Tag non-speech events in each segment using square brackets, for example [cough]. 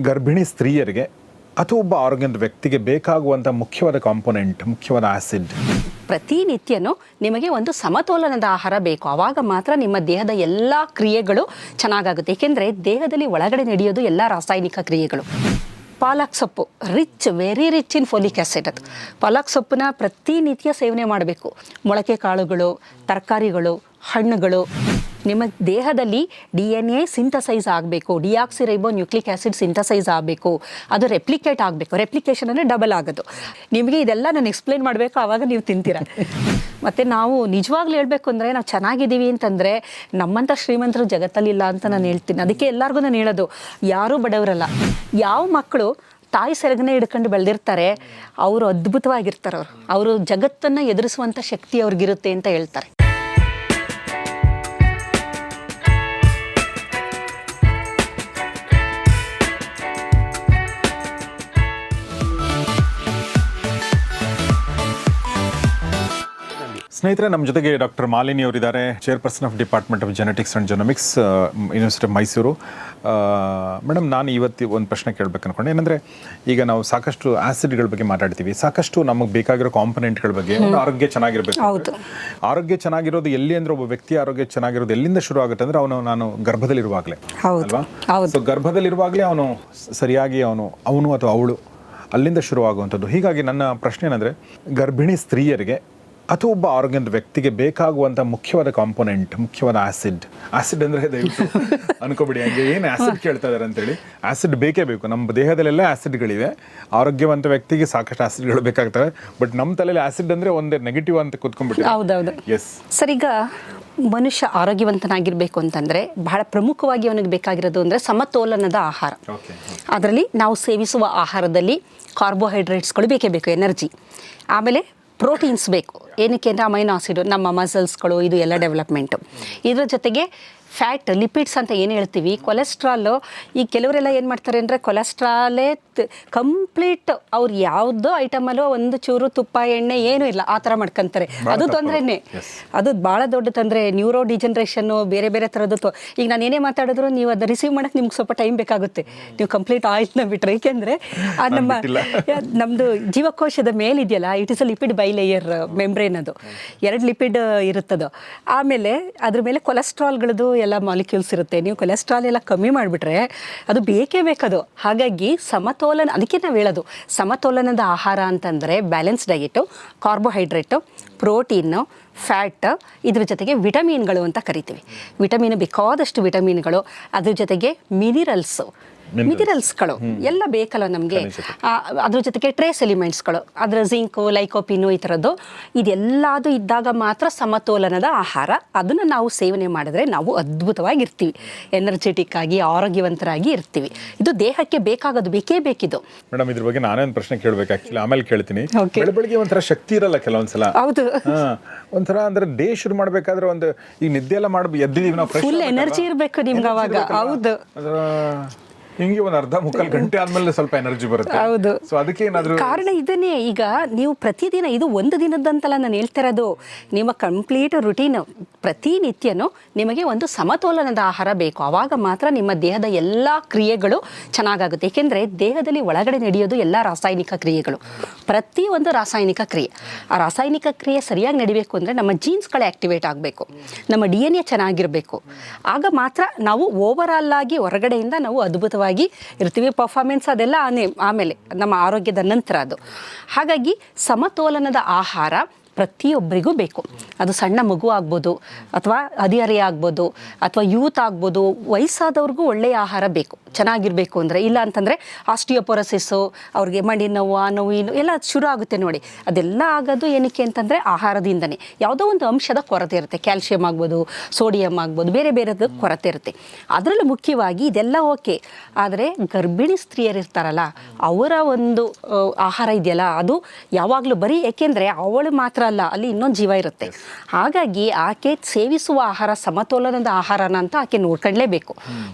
ಗರ್ಭಿಣಿ ಸ್ತ್ರೀಯರಿಗೆ ಅಥವಾ ಒಬ್ಬ ಆರೋಗ್ಯದ ವ್ಯಕ್ತಿಗೆ ಬೇಕಾಗುವಂಥ ಮುಖ್ಯವಾದ ಕಾಂಪೊನೆಂಟ್ ಮುಖ್ಯವಾದ ಆಸಿಡ್ ಪ್ರತಿನಿತ್ಯನೂ ನಿಮಗೆ ಒಂದು ಸಮತೋಲನದ ಆಹಾರ ಬೇಕು. ಆವಾಗ ಮಾತ್ರ ನಿಮ್ಮ ದೇಹದ ಎಲ್ಲ ಕ್ರಿಯೆಗಳು ಚೆನ್ನಾಗಾಗುತ್ತೆ. ಏಕೆಂದರೆ ದೇಹದಲ್ಲಿ ಒಳಗಡೆ ನಡೆಯೋದು ಎಲ್ಲ ರಾಸಾಯನಿಕ ಕ್ರಿಯೆಗಳು. ಪಾಲಕ್ ಸೊಪ್ಪು rich very rich in folic acid ಅದು. ಪಾಲಕ್ ಸೊಪ್ಪನ್ನ ಪ್ರತಿನಿತ್ಯ ಸೇವನೆ ಮಾಡಬೇಕು. ಮೊಳಕೆ ಕಾಳುಗಳು, ತರಕಾರಿಗಳು, ಹಣ್ಣುಗಳು. ನಿಮ್ಮ ದೇಹದಲ್ಲಿ ಡಿ ಎನ್ ಎ ಸಿಂಥಸೈಸ್ ಆಗಬೇಕು. ಡಿಯಾಕ್ಸಿರೈಬೋ ನ್ಯೂಕ್ಲಿಕ್ ಆ್ಯಸಿಡ್ ಸಿಂಥಸೈಸ್ ಆಗಬೇಕು. ಅದು ರೆಪ್ಲಿಕೇಟ್ ಆಗಬೇಕು. ರೆಪ್ಲಿಕೇಶನ್ ಅಂದರೆ ಡಬಲ್ ಆಗೋದು. ನಿಮಗೆ ಇದೆಲ್ಲ ನಾನು ಎಕ್ಸ್ಪ್ಲೇನ್ ಮಾಡಬೇಕು, ಆವಾಗ ನೀವು ತಿಂತೀರ. ಮತ್ತು ನಾವು ನಿಜವಾಗ್ಲೂ ಹೇಳಬೇಕು ಅಂದರೆ ನಾವು ಚೆನ್ನಾಗಿದ್ದೀವಿ ಅಂತಂದರೆ ನಮ್ಮಂಥ ಶ್ರೀಮಂತರು ಜಗತ್ತಲ್ಲಿಲ್ಲ ಅಂತ ನಾನು ಹೇಳ್ತೀನಿ. ಅದಕ್ಕೆ ಎಲ್ಲರಿಗೂ ನಾನು ಹೇಳೋದು, ಯಾರೂ ಬಡವರಲ್ಲ. ಯಾವ ಮಕ್ಕಳು ತಾಯಿ ಸೆರಗನೆ ಹಿಡ್ಕೊಂಡು ಬೆಳೆದಿರ್ತಾರೆ, ಅವರು ಅದ್ಭುತವಾಗಿರ್ತಾರೆ ಅವರು. ಅವರು ಜಗತ್ತನ್ನು ಎದುರಿಸುವಂಥ ಶಕ್ತಿ ಅವ್ರಿಗಿರುತ್ತೆ ಅಂತ ಹೇಳ್ತಾರೆ. ಸ್ನೇಹಿತರೆ ನಮ್ಮ ಜೊತೆಗೆ ಡಾಕ್ಟರ್ ಮಾಲಿನಿ ಅವರಿದ್ದಾರೆ chairperson of department of genetics and genomics university of Mysuru madam ನಾನು ಇವತ್ತು ಒಂದು ಪ್ರಶ್ನೆ ಕೇಳಬೇಕು ಅನ್ಕೊಂಡೆ ಏನಂದರೆ ಈಗ ನಾವು ಸಾಕಷ್ಟು ಆ್ಯಸಿಡ್ಗಳ ಬಗ್ಗೆ ಮಾತಾಡ್ತೀವಿ ಸಾಕಷ್ಟು ನಮಗೆ ಬೇಕಾಗಿರೋ ಕಾಂಪೊನೆಂಟ್ಗಳ ಬಗ್ಗೆ ಆರೋಗ್ಯ ಚೆನ್ನಾಗಿರಬೇಕು ಹೌದು. ಆರೋಗ್ಯ ಚೆನ್ನಾಗಿರೋದು ಎಲ್ಲಿ ಅಂದರೆ ಒಬ್ಬ ವ್ಯಕ್ತಿ ಆರೋಗ್ಯ ಚೆನ್ನಾಗಿರೋದು ಎಲ್ಲಿಂದ ಶುರು ಆಗುತ್ತೆ ಅಂದ್ರೆ ಅವನು ನಾನು ಗರ್ಭದಲ್ಲಿರುವಾಗಲೇ. ಅಲ್ವಾ ಹೌದು. ಸೊ ಗರ್ಭದಲ್ಲಿರುವಾಗಲೇ ಅವನು ಸರಿಯಾಗಿ ಅವನು ಅವನು ಅಥವಾ ಅವಳು ಅಲ್ಲಿಂದ ಶುರುವಾಗುವಂಥದ್ದು ಹೀಗಾಗಿ ನನ್ನ ಪ್ರಶ್ನೆ ಏನಂದರೆ ಗರ್ಭಿಣಿ ಸ್ತ್ರೀಯರಿಗೆ ಅಥವಾ ಒಬ್ಬ ಆರೋಗ್ಯದ ವ್ಯಕ್ತಿಗೆ ಬೇಕಾಗುವಂಥ ಮುಖ್ಯವಾದ ಕಾಂಪೊನೆಂಟ್ ಮುಖ್ಯವಾದ ಆಸಿಡ್ ಆಸಿಡ್ ಅಂದರೆ ದಯವಿಟ್ಟು [laughs] ಅನ್ಕೋಬಿಡಿ ಹಂಗೆ. ಏನು ಆಸಿಡ್ ಕೇಳ್ತಾ ಇದ್ದಾರೆ ಅಂತೇಳಿ? ಆಸಿಡ್ ಬೇಕೇ ಬೇಕು. ನಮ್ಮ ದೇಹದಲ್ಲೆಲ್ಲ ಆಸಿಡ್ಗಳಿವೆ ಆರೋಗ್ಯವಂತ ವ್ಯಕ್ತಿಗೆ ಸಾಕಷ್ಟು ಆಸಿಡ್ಗಳು ಬೇಕಾಗ್ತವೆ. ಬಟ್ ನಮ್ಮ ತಲೆಯಲ್ಲಿ ಆಸಿಡ್ ಅಂದರೆ ಒಂದೇ ನೆಗೆಟಿವ್ ಅಂತ ಕೂತ್ಕೊಂಡ್ಬಿಟ್ಟು ಹೌದೌದು. ಎಸ್ ಸರಿ ಈಗ ಮನುಷ್ಯ ಆರೋಗ್ಯವಂತನಾಗಿರಬೇಕು ಅಂತಂದರೆ ಬಹಳ ಪ್ರಮುಖವಾಗಿ ಅವನಿಗೆ ಬೇಕಾಗಿರೋದು ಅಂದರೆ ಸಮತೋಲನದ ಆಹಾರ. ಅದರಲ್ಲಿ ನಾವು ಸೇವಿಸುವ ಆಹಾರದಲ್ಲಿ ಕಾರ್ಬೋಹೈಡ್ರೇಟ್ಸ್ಗಳು ಬೇಕೇ ಬೇಕು ಎನರ್ಜಿ ಆಮೇಲೆ ಪ್ರೋಟೀನ್ಸ್ ಬೇಕು. ಏನಕ್ಕೆ ಅಂದರೆ ಅಮೈನೋ ಆಸಿಡ್ ನಮ್ಮ ಮಸಲ್ಸ್ಗಳು ಇದು ಎಲ್ಲ ಡೆವಲಪ್ಮೆಂಟು ಇದರ ಜೊತೆಗೆ ಫ್ಯಾಟ್ ಲಿಪಿಡ್ಸ್ ಅಂತ ಏನು ಹೇಳ್ತೀವಿ? ಕೊಲೆಸ್ಟ್ರಾಲು ಈ ಕೆಲವರೆಲ್ಲ ಏನು ಮಾಡ್ತಾರೆ ಅಂದರೆ ಕೊಲೆಸ್ಟ್ರಾಲೇ ಕಂಪ್ಲೀಟ್ ಅವ್ರು ಯಾವುದೋ ಐಟಮಲ್ಲೂ ಒಂದು ಚೂರು ತುಪ್ಪ ಎಣ್ಣೆ ಏನೂ ಇಲ್ಲ. ಆ ಥರ ಮಾಡ್ಕೊಂತಾರೆ. ಅದು. ತೊಂದರೆನೇ. ಅದು ಭಾಳ ದೊಡ್ಡ ತೊಂದರೆ. ನ್ಯೂರೋ ಡಿಜನ್ರೇಷನ್ನು ಬೇರೆ ಬೇರೆ ಥರದ್ದು ತೊ- ಈಗ ನಾನು ಏನೇ ಮಾತಾಡಿದ್ರು ನೀವು ಅದು ರಿಸೀವ್ ಮಾಡೋಕ್ಕೆ ನಿಮ್ಗೆ ಸ್ವಲ್ಪ ಟೈಮ್ ಬೇಕಾಗುತ್ತೆ. ನೀವು ಕಂಪ್ಲೀಟ್ ಆಯಿಲ್ನ ಬಿಟ್ಟರೆ ಏಕೆಂದರೆ ಆ ನಮ್ಮ. ನಮ್ಮದು ಜೀವಕೋಶದ ಮೇಲಿದೆಯಲ್ಲ it is a lipid bilayer membrane ಅದು. ಎರಡು ಲಿಪಿಡ್ ಇರುತ್ತದು. ಆಮೇಲೆ ಅದ್ರ ಮೇಲೆ ಕೊಲೆಸ್ಟ್ರಾಲ್ಗಳದ್ದು ಎಲ್ಲ ಮಾಲಿಕ್ಯೂಲ್ಸ್ ಇರುತ್ತೆ. ನೀವು ಕೊಲೆಸ್ಟ್ರಾಲ್ ಎಲ್ಲ ಕಮ್ಮಿ ಮಾಡಿಬಿಟ್ರೆ ಅದು ಬೇಕೇ ಬೇಕದು. ಹಾಗಾಗಿ ಸಮತೋಲನ, ಅದಕ್ಕೆ ನಾವು ಹೇಳೋದು. ಸಮತೋಲನದ ಆಹಾರ ಅಂತಂದರೆ balance diet carbohydrate protein fat ಇದ್ರ ಜೊತೆಗೆ ವಿಟಮಿನ್ಗಳು ಅಂತ ಕರಿತೀವಿ. ವಿಟಮಿನ್ ಬೇಕಾದಷ್ಟು ವಿಟಮಿನ್ಗಳು ಅದ್ರ ಜೊತೆಗೆ ಮಿನಿರಲ್ಸು ಮಿನಿರಲ್ಸ್ಗಳು ಎಲ್ಲ ಬೇಕಲ್ಲ ನಮಗೆ. ಅದ್ರ ಜೊತೆಗೆ ಟ್ರೇಸ್ ಎಲಿಮೆಂಟ್ಸ್ಗಳು ಅದರ ಜಿಂಕು ಲೈಕೋಪಿನು ಈ ಥರದ್ದು ಇದೆಲ್ಲದು ಇದ್ದಾಗ ಮಾತ್ರ ಸಮತೋಲನದ ಆಹಾರ. ಅದನ್ನು ನಾವು ಸೇವನೆ ಮಾಡಿದ್ರೆ ನಾವು ಅದ್ಭುತವಾಗಿರ್ತೀವಿ. ಎನರ್ಜೆಟಿಕ್ ಆಗಿ ಆರೋಗ್ಯವಂತರಾಗಿ ಇರ್ತೀವಿ. ಇದು ದೇಹಕ್ಕೆ ಬೇಕಾಗೋದು ಬೇಕೇ ಬೇಕಿದು. ಮೇಡಮ್ ಇದ್ರ ಬಗ್ಗೆ ನಾನೇ ಒಂದು ಪ್ರಶ್ನೆ ಕೇಳಬೇಕು. ಆಕ್ಚುಲಿ ಆಮೇಲೆ ಕೇಳ್ತೀನಿ. ಬೆಳಿಗ್ಗೆ ಒಂಥರ ಶಕ್ತಿ ಇರಲ್ಲ ಕೆಲವೊಂದ್ಸಲ. ಹೌದು. ಒಂಥರ ಅಂದ್ರೆ ಡೇ ಶುರು ಮಾಡ್ಬೇಕಾದ್ರೆ ಒಂದು ಈ ನಿದ್ದೆ ಎಲ್ಲ ಮಾಡಿ ಎದ್ದಿದೀವಿ ನಾವು ಫುಲ್ ಎನರ್ಜಿ ಇರಬೇಕು ನಿಮ್ಗೆ ಅವಾಗ. ಹೌದು. ಹಿಂಗೆ ಒಂದು ಅರ್ಧ ಮುಕ್ಕಾಲು ಗಂಟೆ ಆದ್ಮೇಲೆ ಸ್ವಲ್ಪ ಎನರ್ಜಿ ಬರುತ್ತೆ ಹೌದು. ಸೊ ಅದಕ್ಕೆ ಏನಾದ್ರು ಕಾರಣ ಇದನ್ನೇ ಈಗ ನೀವು ಪ್ರತಿದಿನ ಇದು ಒಂದು ದಿನದಂತಲ್ಲ ನಾನು ಹೇಳ್ತಿರೋದು ನಿಮ್ಮ ಕಂಪ್ಲೀಟ್ ರುಟೀನ್ ಪ್ರತಿನಿತ್ಯನೂ ನಿಮಗೆ ಒಂದು ಸಮತೋಲನದ ಆಹಾರ ಬೇಕು. ಆವಾಗ ಮಾತ್ರ ನಿಮ್ಮ ದೇಹದ ಎಲ್ಲ ಕ್ರಿಯೆಗಳು ಚೆನ್ನಾಗಾಗುತ್ತೆ. ಏಕೆಂದರೆ ದೇಹದಲ್ಲಿ ಒಳಗಡೆ ನಡೆಯೋದು ಎಲ್ಲ ರಾಸಾಯನಿಕ ಕ್ರಿಯೆಗಳು. ಪ್ರತಿಯೊಂದು ರಾಸಾಯನಿಕ ಕ್ರಿಯೆ. ಆ ರಾಸಾಯನಿಕ ಕ್ರಿಯೆ ಸರಿಯಾಗಿ ನಡಿಬೇಕು ಅಂದರೆ ನಮ್ಮ ಜೀನ್ಸ್ಗಳೇ ಆ್ಯಕ್ಟಿವೇಟ್ ಆಗಬೇಕು. ನಮ್ಮ ಡಿ ಎನ್ ಎ ಚೆನ್ನಾಗಿರಬೇಕು. ಆಗ ಮಾತ್ರ ನಾವು ಓವರಾಲ್ ಆಗಿ ಹೊರಗಡೆಯಿಂದ ನಾವು ಅದ್ಭುತವಾಗಿ ಇರ್ತೀವಿ. ಪರ್ಫಾರ್ಮೆನ್ಸ್ ಅದೆಲ್ಲ ಆಮೇಲೆ ನಮ್ಮ ಆರೋಗ್ಯದ ನಂತರ ಅದು. ಹಾಗಾಗಿ ಸಮತೋಲನದ ಆಹಾರ ಪ್ರತಿಯೊಬ್ಬರಿಗೂ ಬೇಕು. ಅದು ಸಣ್ಣ ಮಗು ಆಗ್ಬೋದು, ಅಥವಾ ಹದಿಹರೆಯ ಆಗ್ಬೋದು, ಅಥವಾ ಯೂತ್ ಆಗ್ಬೋದು, ವಯಸ್ಸಾದವ್ರಿಗೂ ಒಳ್ಳೆಯ ಆಹಾರ ಬೇಕು. ಚೆನ್ನಾಗಿರಬೇಕು ಅಂದರೆ ಇಲ್ಲ ಅಂತಂದರೆ ಆಸ್ಟಿಯೋಪೊರಸಿಸ್ಸು ಅವ್ರಿಗೆ ಮಂಡಿ ನೋವು ಆ ನೋವು ಈ ಎಲ್ಲ ಶುರು ಆಗುತ್ತೆ ನೋಡಿ. ಅದೆಲ್ಲ ಆಗೋದು ಏನಕ್ಕೆ ಅಂತಂದರೆ ಆಹಾರದಿಂದನೇ. ಯಾವುದೋ ಒಂದು ಅಂಶದ ಕೊರತೆ ಇರುತ್ತೆ. ಕ್ಯಾಲ್ಶಿಯಂ ಆಗ್ಬೋದು ಸೋಡಿಯಂ ಆಗ್ಬೋದು ಬೇರೆ ಬೇರೆದು ಕೊರತೆ ಇರುತ್ತೆ. ಅದರಲ್ಲೂ ಮುಖ್ಯವಾಗಿ ಇದೆಲ್ಲ ಓಕೆ. ಆದರೆ ಗರ್ಭಿಣಿ ಸ್ತ್ರೀಯರು ಇರ್ತಾರಲ್ಲ ಅವರ ಒಂದು ಆಹಾರ ಇದೆಯಲ್ಲ ಅದು ಯಾವಾಗಲೂ ಬರೀ ಏಕೆಂದರೆ ಅವಳು ಮಾತ್ರ ಅಲ್ಲ ಅಲ್ಲಿ ಇನ್ನೊಂದು ಜೀವ ಇರುತ್ತೆ. ಹಾಗಾಗಿ ಆಕೆ ಸೇವಿಸುವ ಆಹಾರ ಸಮತೋಲನದ ಆಹಾರನ ಅಂತ ಆಕೆ ನೋಡ್ಕೊಳ್ಳೇಬೇಕು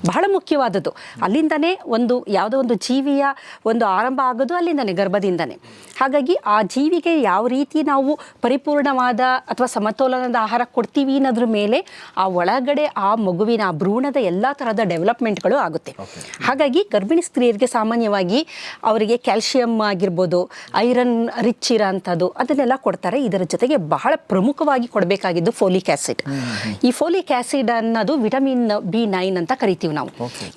ಬಹಳ ಮುಖ್ಯವಾದದ್ದು. ಅಲ್ಲಿಂದನೇ ಒಂದು ಯಾವುದೋ ಒಂದು ಜೀವಿಯ ಒಂದು ಆರಂಭ ಆಗೋದು ಅಲ್ಲಿಂದನೇ ಗರ್ಭದಿಂದನೇ. ಹಾಗಾಗಿ ಆ ಜೀವಿಗೆ ಯಾವ ರೀತಿ ನಾವು ಪರಿಪೂರ್ಣವಾದ ಅಥವಾ ಸಮತೋಲನದ ಆಹಾರ ಕೊಡ್ತೀವಿ ಅನ್ನೋದ್ರ ಮೇಲೆ ಆ ಒಳಗಡೆ ಆ ಮಗುವಿನ ಆ ಭ್ರೂಣದ ಎಲ್ಲ ಥರದ ಡೆವಲಪ್ಮೆಂಟ್ಗಳು ಆಗುತ್ತೆ. ಹಾಗಾಗಿ ಗರ್ಭಿಣಿ ಸ್ತ್ರೀಯರಿಗೆ ಸಾಮಾನ್ಯವಾಗಿ ಅವರಿಗೆ ಕ್ಯಾಲ್ಶಿಯಂ ಆಗಿರ್ಬೋದು ಐರನ್ ರಿಚ್ ಇರೋಂಥದ್ದು ಅದನ್ನೆಲ್ಲ ಕೊಡ್ತಾರೆ. ಇದರ ಜೊತೆಗೆ ಬಹಳ ಪ್ರಮುಖವಾಗಿ ಕೊಡಬೇಕಾಗಿದ್ದು ಫೋಲಿಕ್ ಆ್ಯಸಿಡ್ ಈ ಫೋಲಿಕ್ ಆ್ಯಸಿಡ್ ಅನ್ನೋದು ವಿಟಮಿನ್ ಬಿ ನೈನ್ ಅಂತ ಕರಿತೀವಿ ನಾವು.